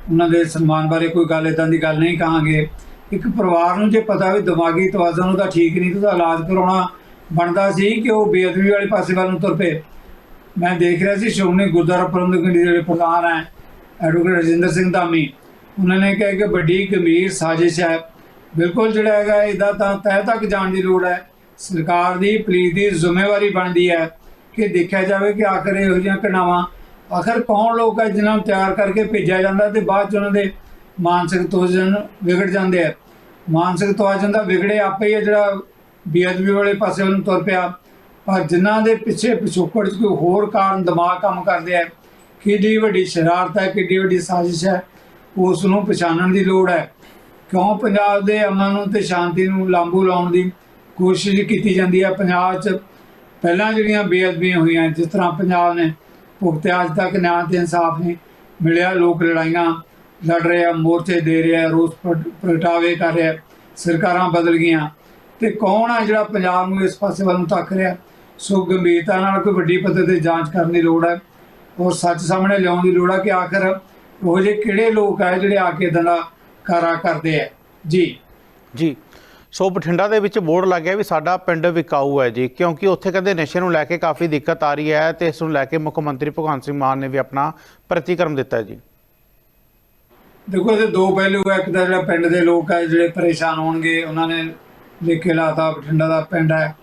ਉਹਨਾਂ ਦੇ ਸਨਮਾਨ ਬਾਰੇ ਕੋਈ ਗੱਲ ਇਦਾਂ ਦੀ ਗੱਲ ਨਹੀਂ ਕਹਾਂਗੇ। ਇੱਕ ਪਰਿਵਾਰ ਨੂੰ ਜੇ ਪਤਾ ਵੀ ਦਿਮਾਗੀ ਤਵਾਜ਼ਨ ਉਹਦਾ ਠੀਕ ਨਹੀਂ, ਤਾਂ ਇਲਾਜ ਕਰਾਉਣਾ ਬਣਦਾ ਸੀ ਕਿ ਉਹ ਬੇਅਦਬੀ ਵਾਲੇ ਪਾਸੇ ਵੱਲ ਨੂੰ ਤੁਰ ਪਏ। ਮੈਂ ਦੇਖ ਰਿਹਾ ਸੀ, ਸ਼੍ਰੋਮਣੀ ਗੁਰਦੁਆਰਾ ਪ੍ਰਬੰਧਕ ਕਮੇਟੀ ਦੇ ਜਿਹੜੇ ਪ੍ਰਧਾਨ ਹੈ ਐਡਵੋਕੇਟ ਰਜਿੰਦਰ ਸਿੰਘ ਧਾਮੀ, ਉਹਨਾਂ ਨੇ ਕਿਹਾ ਕਿ ਵੱਡੀ ਗੰਭੀਰ ਸਾਜ਼ਿਸ਼ ਹੈ। ਬਿਲਕੁਲ ਜਿਹੜਾ ਹੈਗਾ, ਇਹਦਾ ਤਾਂ ਤਹਿ ਤੱਕ ਜਾਣ ਦੀ ਲੋੜ ਹੈ। ਸਰਕਾਰ ਦੀ, ਪੁਲਿਸ ਦੀ ਜ਼ਿੰਮੇਵਾਰੀ ਬਣਦੀ ਹੈ ਕਿ ਦੇਖਿਆ ਜਾਵੇ ਕਿ ਆਖਰ ਇਹੋ ਜਿਹੀਆਂ ਘਟਨਾਵਾਂ ਆਖਰ ਕੌਣ ਲੋਕ ਹੈ ਜਿਨ੍ਹਾਂ ਨੂੰ ਤਿਆਰ ਕਰਕੇ ਭੇਜਿਆ ਜਾਂਦਾ ਤੇ ਬਾਅਦ ਚ ਉਹਨਾਂ ਦੇ ਮਾਨਸਿਕ ਤੋਜਨ ਵਿਗੜ ਜਾਂਦੇ ਆ। ਮਾਨਸਿਕ ਤੋਜਨ ਦਾ ਵਿਗੜੇ ਆਪੇ ਹੀ ਹੈ ਜਿਹੜਾ ਬੇਅਦਬੀ ਵਾਲੇ ਪਾਸੇ ਉਹਨੂੰ ਤੁਰ ਪਿਆ। ਪਰ ਜਿਨ੍ਹਾਂ ਦੇ ਪਿੱਛੇ ਪਿਛੋਕੜ 'ਚ ਕੋਈ ਹੋਰ ਕਾਰਨ ਦਿਮਾਗ ਕੰਮ ਕਰਦੇ ਆ ਕਿੰਨੀ ਵੱਡੀ ਸ਼ਰਾਰਤ ਹੈ, ਕਿੱਡੀ ਵੱਡੀ ਸਾਜ਼ਿਸ਼ ਹੈ, ਉਸ ਨੂੰ ਪਛਾਣਨ ਦੀ ਲੋੜ ਹੈ। ਕਿਉਂ ਪੰਜਾਬ ਦੇ ਅਮਨ ਨੂੰ ਤੇ ਸ਼ਾਂਤੀ ਨੂੰ ਲਾਂਬੂ ਲਾਉਣ ਦੀ ਕੋਸ਼ਿਸ਼ ਕੀਤੀ ਜਾਂਦੀ ਹੈ? ਪੰਜਾਬ 'ਚ ਪਹਿਲਾਂ ਜਿਹੜੀਆਂ ਬੇਅਦਬੀਆਂ ਹੋਈਆਂ, ਜਿਸ ਤਰ੍ਹਾਂ ਪੰਜਾਬ ਨੇ ਭੁਗਤਿਆ ਅੱਜ ਤੱਕ ਨਿਆਂ ਤੇ ਇਨਸਾਫ ਨਹੀਂ ਮਿਲਿਆ, ਲੋਕ ਲੜਾਈਆਂ ਲੜ ਰਹੇ ਆ, ਮੋਰਚੇ ਦੇ ਰਹੇ ਆ, ਰੋਸ ਪ੍ਰਗ- ਪ੍ਰਗਟਾਵੇ ਕਰ ਰਿਹਾ ਸਰਕਾਰਾਂ ਬਦਲ ਗਈਆਂ। ਤੇ ਕੌਣ ਆ ਜਿਹੜਾ ਪੰਜਾਬ ਨੂੰ ਇਸ ਪਾਸੇ ਵੱਲ ਨੂੰ ਤੱਕ ਰਿਹਾ? ਸੋ ਗੰਭੀਰਤਾ ਨਾਲ ਕੋਈ ਵੱਡੀ ਪੱਧਰ ਤੇ ਜਾਂਚ ਕਰਨ ਦੀ ਲੋੜ ਹੈ। ਔਰ ਸੱਚ ਸਾਹਮਣੇ ਲਿਆਉਣ ਦੀ ਲੋੜ ਹੈ ਕਿ ਆਖਰ ਉਹ ਜਿਹੇ ਕਿਹੜੇ ਲੋਕ ਆ ਜਿਹੜੇ ਆ ਕੇ ਏਦਾਂ ਦਾ ਕਾਰਾ ਕਰਦੇ ਆ। ਜੀ। ਜੀ। ਸੋ ਬਠਿੰਡਾ ਦੇ ਵਿੱਚ ਬੋਰਡ ਲੱਗਿਆ ਵੀ ਸਾਡਾ ਪਿੰਡ ਵਿਕਾਊ ਹੈ ਜੀ ਕਿਉਂਕਿ ਉੱਥੇ ਕਹਿੰਦੇ ਨਸ਼ੇ ਨੂੰ ਲੈ ਕੇ ਕਾਫੀ ਦਿੱਕਤ ਆ ਰਹੀ ਹੈ ਤੇ ਇਸ ਨੂੰ ਲੈ ਕੇ ਮੁੱਖ ਮੰਤਰੀ ਭਗਵੰਤ ਸਿੰਘ ਮਾਨ ਨੇ ਵੀ ਆਪਣਾ ਪ੍ਰਤੀਕਰਮ ਦਿੱਤਾ ਹੈ ਜੀ। ਦੇਖੋ ਇਹਦੇ ਦੋ ਪਹਿਲੂ ਹੈ ਇੱਕ ਤਾਂ ਜਿਹੜਾ ਪਿੰਡ ਦੇ ਲੋਕ ਹੈ ਜਿਹੜੇ ਪਰੇਸ਼ਾਨ ਹੋਣਗੇ ਉਹਨਾਂ ਨੇ ਲਿਖ ਕੇ ਲਾਤਾ ਬਠਿੰਡਾ ਦਾ ਪਿੰਡ ਹੈ।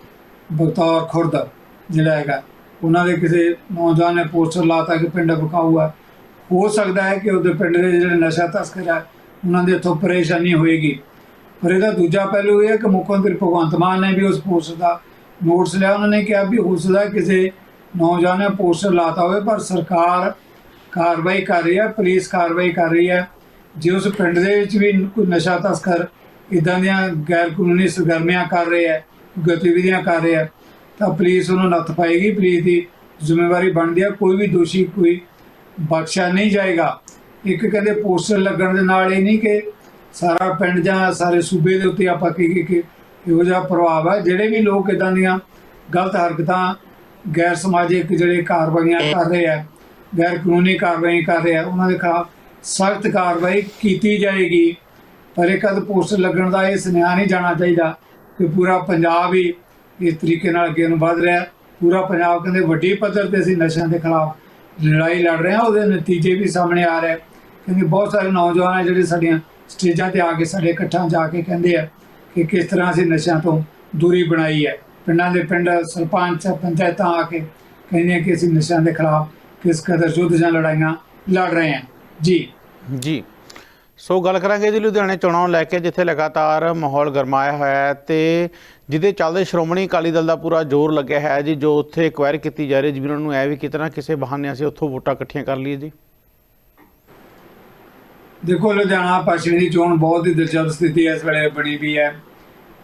ਬਤੌਰ ਖੁਰਦ ਜਿਹੜਾ ਹੈਗਾ, ਉਹਨਾਂ ਦੇ ਕਿਸੇ ਨੌਜਵਾਨ ਨੇ ਪੋਸਟਰ ਲਾਤਾ ਕਿ ਪਿੰਡ ਵਿਕਾਊ ਹੈ ਹੋ ਸਕਦਾ ਹੈ ਕਿ ਉਹਦੇ ਪਿੰਡ ਦੇ ਜਿਹੜੇ ਨਸ਼ਾ ਤਸਕਰ ਹੈ ਉਹਨਾਂ ਦੇ ਇੱਥੋਂ ਪਰੇਸ਼ਾਨੀ ਹੋਏਗੀ। ਪਰ ਇਹਦਾ ਦੂਜਾ ਪਹਿਲੂ ਇਹ ਹੈ ਕਿ ਮੁੱਖ ਮੰਤਰੀ ਭਗਵੰਤ ਮਾਨ ਨੇ ਵੀ ਉਸ ਪੋਸਟਰ ਦਾ ਨੋਟਿਸ ਲਿਆ। ਉਹਨਾਂ ਨੇ ਕਿਹਾ ਵੀ ਹੋ ਸਕਦਾ ਕਿਸੇ ਨੌਜਵਾਨ ਨੇ ਪੋਸਟਰ ਲਾਤਾ ਹੋਵੇ, ਪਰ ਸਰਕਾਰ ਕਾਰਵਾਈ ਕਰ ਰਹੀ ਹੈ, ਪੁਲਿਸ ਕਾਰਵਾਈ ਕਰ ਰਹੀ ਹੈ। ਜੇ ਉਸ ਪਿੰਡ ਦੇ ਵਿੱਚ ਵੀ ਕੋਈ ਨਸ਼ਾ ਤਸਕਰ ਇਦਾਂ ਦੀਆਂ ਗੈਰ ਕਾਨੂੰਨੀ ਸਰਗਰਮੀਆਂ ਕਰ ਰਹੇ ਹੈ ਗਤੀਵਿਧੀਆਂ ਕਰ ਰਿਹਾ ਤਾਂ ਪੁਲਿਸ ਉਹਨੂੰ ਨੱਥ ਪਾਏਗੀ, ਪੁਲਿਸ ਦੀ ਜ਼ਿੰਮੇਵਾਰੀ ਬਣਦੀ ਹੈ, ਕੋਈ ਵੀ ਦੋਸ਼ੀ, ਕੋਈ ਬਖਸ਼ਿਆ ਨਹੀਂ ਜਾਏਗਾ। ਇੱਕ ਕਹਿੰਦੇ ਪੋਸਟਰ ਲੱਗਣ ਦੇ ਨਾਲ ਇਹ ਨਹੀਂ ਕਿ ਸਾਰਾ ਪਿੰਡ ਜਾਂ ਸਾਰੇ ਸੂਬੇ ਦੇ ਉੱਤੇ ਆਪਾਂ ਕੀ ਕਿ ਇਹੋ ਜਿਹਾ ਪ੍ਰਭਾਵ ਹੈ। ਜਿਹੜੇ ਵੀ ਲੋਕ ਇਦਾਂ ਦੀਆਂ ਗਲਤ ਹਰਕਤਾਂ, ਗੈਰ ਸਮਾਜਿਕ ਜਿਹੜੇ ਕਾਰਵਾਈਆਂ ਕਰ ਰਹੇ ਆ ਗੈਰ ਕਾਨੂੰਨੀ ਕਾਰਵਾਈ ਕਰ ਰਹੇ ਆ ਉਹਨਾਂ ਦੇ ਖਿਲਾਫ ਸਖਤ ਕਾਰਵਾਈ ਕੀਤੀ ਜਾਏਗੀ। ਪਰ ਇੱਕ ਅਦ ਪੋਸਟਰ ਲੱਗਣ ਦਾ ਇਹ ਸੁਨੇਹਾ ਨਹੀਂ ਜਾਣਾ ਚਾਹੀਦਾ। ਕਿ ਪੂਰਾ ਪੰਜਾਬ ਹੀ ਇਸ ਤਰੀਕੇ ਨਾਲ ਅੱਗੇ ਨੂੰ ਵਧ ਰਿਹਾ ਪੂਰਾ ਪੰਜਾਬ ਕਹਿੰਦੇ ਵੱਡੀ ਪੱਧਰ ਤੇ ਅਸੀਂ ਨਸ਼ਿਆਂ ਦੇ ਖਿਲਾਫ ਲੜਾਈ ਲੜ ਰਹੇ ਹਾਂ। ਉਹਦੇ ਨਤੀਜੇ ਵੀ ਸਾਹਮਣੇ ਆ ਰਹੇ। ਕਿਉਂਕਿ ਬਹੁਤ ਸਾਰੇ ਨੌਜਵਾਨ ਆ ਜਿਹੜੇ ਸਾਡੀਆਂ ਸਟੇਜਾਂ ਤੇ ਆ ਕੇ ਸਾਡੇ ਇਕੱਠਾਂ ਜਾ ਕੇ ਕਹਿੰਦੇ ਆ ਕਿ ਕਿਸ ਤਰ੍ਹਾਂ ਅਸੀਂ ਨਸ਼ਿਆਂ ਤੋਂ ਦੂਰੀ ਬਣਾਈ ਹੈ। ਪਿੰਡਾਂ ਦੇ ਪਿੰਡ ਸਰਪੰਚ, ਪੰਚਾਇਤਾਂ ਆ ਕੇ ਕਹਿੰਦੇ ਕਿ ਅਸੀਂ ਨਸ਼ਿਆਂ ਦੇ ਖਿਲਾਫ ਕਿਸ ਕਦਰ ਯੁੱਧ ਜਾਂ ਲੜਾਈਆਂ ਲੜ ਰਹੇ ਹਾਂ। ਜੀ। ਜੀ। ਸੋ ਗੱਲ ਕਰਾਂਗੇ ਜੀ ਲੁਧਿਆਣੇ ਚੋਣਾਂ ਨੂੰ ਲੈ ਕੇ, ਜਿੱਥੇ ਲਗਾਤਾਰ ਮਾਹੌਲ ਗਰਮਾਇਆ ਹੋਇਆ ਹੈ ਤੇ ਜਿਹਦੇ ਚੱਲਦੇ ਸ਼੍ਰੋਮਣੀ ਅਕਾਲੀ ਦਲ ਦਾ ਪੂਰਾ ਜ਼ੋਰ ਲੱਗਿਆ ਹੈ ਜੀ, ਜੋ ਉੱਥੇ ਐਕਵਾਇਰ ਕੀਤੀ ਜਾ ਰਹੀ ਜਿਵੇਂ ਉਹਨਾਂ ਨੂੰ ਐ ਵੀ ਕਿਤਨਾ ਕਿਸੇ ਬਹਾਨੇ ਅਸੀਂ ਉੱਥੋਂ ਵੋਟਾਂ ਇਕੱਠੀਆਂ ਕਰ ਲਈਏ ਜੀ। ਦੇਖੋ ਲੁਧਿਆਣਾ ਪੱਛਮੀ ਦੀ ਚੋਣ ਬਹੁਤ ਹੀ ਦਿਲਚਸਪ ਸਥਿਤੀ ਇਸ ਵੇਲੇ ਬਣੀ ਵੀ ਹੈ।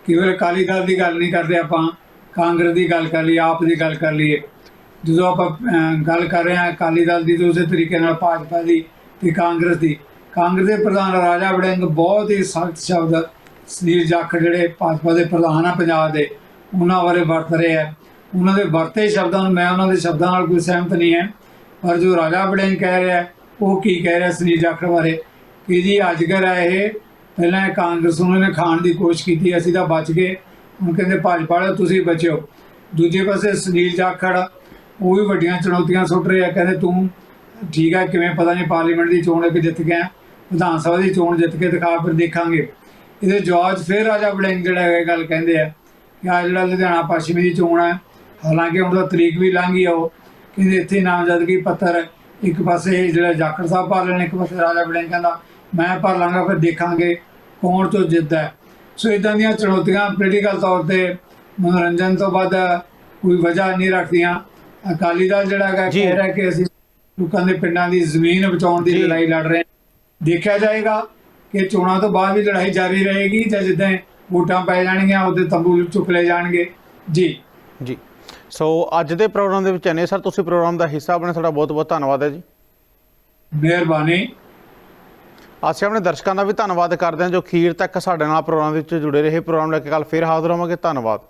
ਕੇਵਲ ਅਕਾਲੀ ਦਲ ਦੀ ਗੱਲ ਨਹੀਂ ਕਰਦੇ ਆਪਾਂ, ਕਾਂਗਰਸ ਦੀ ਗੱਲ ਕਰ ਲਈ ਆਪ ਦੀ ਗੱਲ ਕਰ ਲਈਏ। ਜਦੋਂ ਆਪਾਂ ਗੱਲ ਕਰ ਰਹੇ ਹਾਂ ਅਕਾਲੀ ਦਲ ਦੀ, ਤਾਂ ਉਸੇ ਤਰੀਕੇ ਨਾਲ ਭਾਜਪਾ ਦੀ ਤੇ ਕਾਂਗਰਸ ਦੀ ਕਾਂਗਰਸ ਦੇ ਪ੍ਰਧਾਨ ਰਾਜਾ ਵੜਿੰਗ ਬਹੁਤ ਹੀ ਸਖਤ ਸ਼ਬਦ ਸੁਨੀਲ ਜਾਖੜ ਜਿਹੜੇ ਭਾਜਪਾ ਦੇ ਪ੍ਰਧਾਨ ਆ ਪੰਜਾਬ ਦੇ, ਉਹਨਾਂ ਬਾਰੇ ਵਰਤ ਰਹੇ ਆ। ਉਹਨਾਂ ਦੇ ਵਰਤੇ ਸ਼ਬਦਾਂ ਨੂੰ ਮੈਂ ਉਹਨਾਂ ਦੇ ਸ਼ਬਦਾਂ ਨਾਲ ਕੋਈ ਸਹਿਮਤ ਨਹੀਂ ਹੈ। ਪਰ ਜੋ ਰਾਜਾ ਵੜਿੰਗ ਕਹਿ ਰਿਹਾ, ਉਹ ਕੀ ਕਹਿ ਰਿਹਾ ਸੁਨੀਲ ਜਾਖੜ ਬਾਰੇ? ਕਿ ਜੀ ਅਜਗਰ ਹੈ ਇਹ, ਪਹਿਲਾਂ ਕਾਂਗਰਸ ਉਹਨਾਂ ਨੇ ਖਾਣ ਦੀ ਕੋਸ਼ਿਸ਼ ਕੀਤੀ, ਅਸੀਂ ਤਾਂ ਬਚ ਗਏ। ਹੁਣ ਕਹਿੰਦੇ ਭਾਜਪਾ ਵਾਲੇ ਤੁਸੀਂ ਬਚਿਓ। ਦੂਜੇ ਪਾਸੇ ਸੁਨੀਲ ਜਾਖੜ ਉਹ ਵੀ ਵੱਡੀਆਂ ਚੁਣੌਤੀਆਂ ਸੁੱਟ ਰਿਹਾ, ਕਹਿੰਦੇ ਤੂੰ ਠੀਕ ਹੈ ਕਿਵੇਂ ਪਤਾ ਨਹੀਂ ਪਾਰਲੀਮੈਂਟ ਦੀ ਚੋਣ ਇੱਕ ਜਿੱਤ ਗਿਆ। ਵਿਧਾਨ ਸਭਾ ਦੀ ਚੋਣ ਜਿੱਤ ਕੇ ਦਿਖਾ ਫਿਰ ਦੇਖਾਂਗੇ ਇਹਦੇ ਜਵਾਬ 'ਚ ਫਿਰ ਰਾਜਾ ਵੜਿੰਗ ਜਿਹੜਾ ਹੈ ਇਹ ਗੱਲ ਕਹਿੰਦੇ ਆ ਕਿ ਆ ਜਿਹੜਾ ਲੁਧਿਆਣਾ ਪੱਛਮੀ ਦੀ ਚੋਣ ਹੈ ਹਾਲਾਂਕਿ ਹੁਣ ਤਾਂ ਤਰੀਕ ਵੀ ਲੰਘ ਗਈ ਆ ਉਹ ਕਹਿੰਦੇ ਇੱਥੇ ਨਾਮਜ਼ਦਗੀ ਪੱਤਰ ਇੱਕ ਪਾਸੇ ਜਿਹੜਾ ਜਾਖੜ ਸਾਹਿਬ ਭਰ ਲੈਣ ਇੱਕ ਪਾਸੇ ਰਾਜਾ ਵੜਿੰਗ ਕਹਿੰਦਾ ਮੈਂ ਭਰ ਲਾਂਗਾ ਫਿਰ ਦੇਖਾਂਗੇ ਕੌਣ ਤੋਂ ਜਿੱਤਦਾ ਹੈ ਸੋ ਇਦਾਂ ਦੀਆਂ ਚੁਣੌਤੀਆਂ ਪੋਲੀਟੀਕਲ ਤੌਰ ਤੇ ਮਨੋਰੰਜਨ ਤੋਂ ਬਾਅਦ ਕੋਈ ਵਜ੍ਹਾ ਨਹੀਂ ਰੱਖਦੀਆਂ ਅਕਾਲੀ ਦਲ ਜਿਹੜਾ ਹੈਗਾ ਜੀ। ਕਹਿ ਰਿਹਾ ਕਿ ਅਸੀਂ ਲੋਕਾਂ ਦੇ ਪਿੰਡਾਂ ਦੀ ਜ਼ਮੀਨ ਬਚਾਉਣ ਦੀ। ਲੜਾਈ ਲੜ ਰਹੇ ਹਾਂ ਦੇਖਿਆ ਜਾਏਗਾ ਕਿ ਚੋਣਾਂ ਤੋਂ ਬਾਅਦ ਵੀ ਲੜਾਈ ਜਾਰੀ ਰਹੇਗੀ ਜਾਂ ਜਿੱਦਾਂ ਵੋਟਾਂ ਪੈ ਜਾਣਗੀਆਂ ਉਹਦੇ ਤੰਬੂ ਚੁੱਕ ਲਏ ਜਾਣਗੇ। ਜੀ। ਜੀ। ਸੋ ਅੱਜ ਦੇ ਪ੍ਰੋਗਰਾਮ ਦੇ ਵਿੱਚ ਨੇ ਸਰ ਤੁਸੀਂ ਪ੍ਰੋਗਰਾਮ ਦਾ ਹਿੱਸਾ ਬਣੇ ਤੁਹਾਡਾ ਬਹੁਤ ਬਹੁਤ ਧੰਨਵਾਦ ਹੈ ਜੀ। ਮਿਹਰਬਾਨੀ। ਅਸੀਂ ਆਪਣੇ ਦਰਸ਼ਕਾਂ ਦਾ ਵੀ ਧੰਨਵਾਦ ਕਰਦੇ ਹਾਂ ਜੋ ਖੀਰ ਤੱਕ ਸਾਡੇ ਨਾਲ ਪ੍ਰੋਗਰਾਮ ਵਿੱਚ ਜੁੜੇ ਰਹੇ। ਪ੍ਰੋਗਰਾਮ ਲੈ ਕੇ ਕੱਲ ਫੇਰ ਹਾਜ਼ਰ ਹੋਵਾਂਗੇ। ਧੰਨਵਾਦ।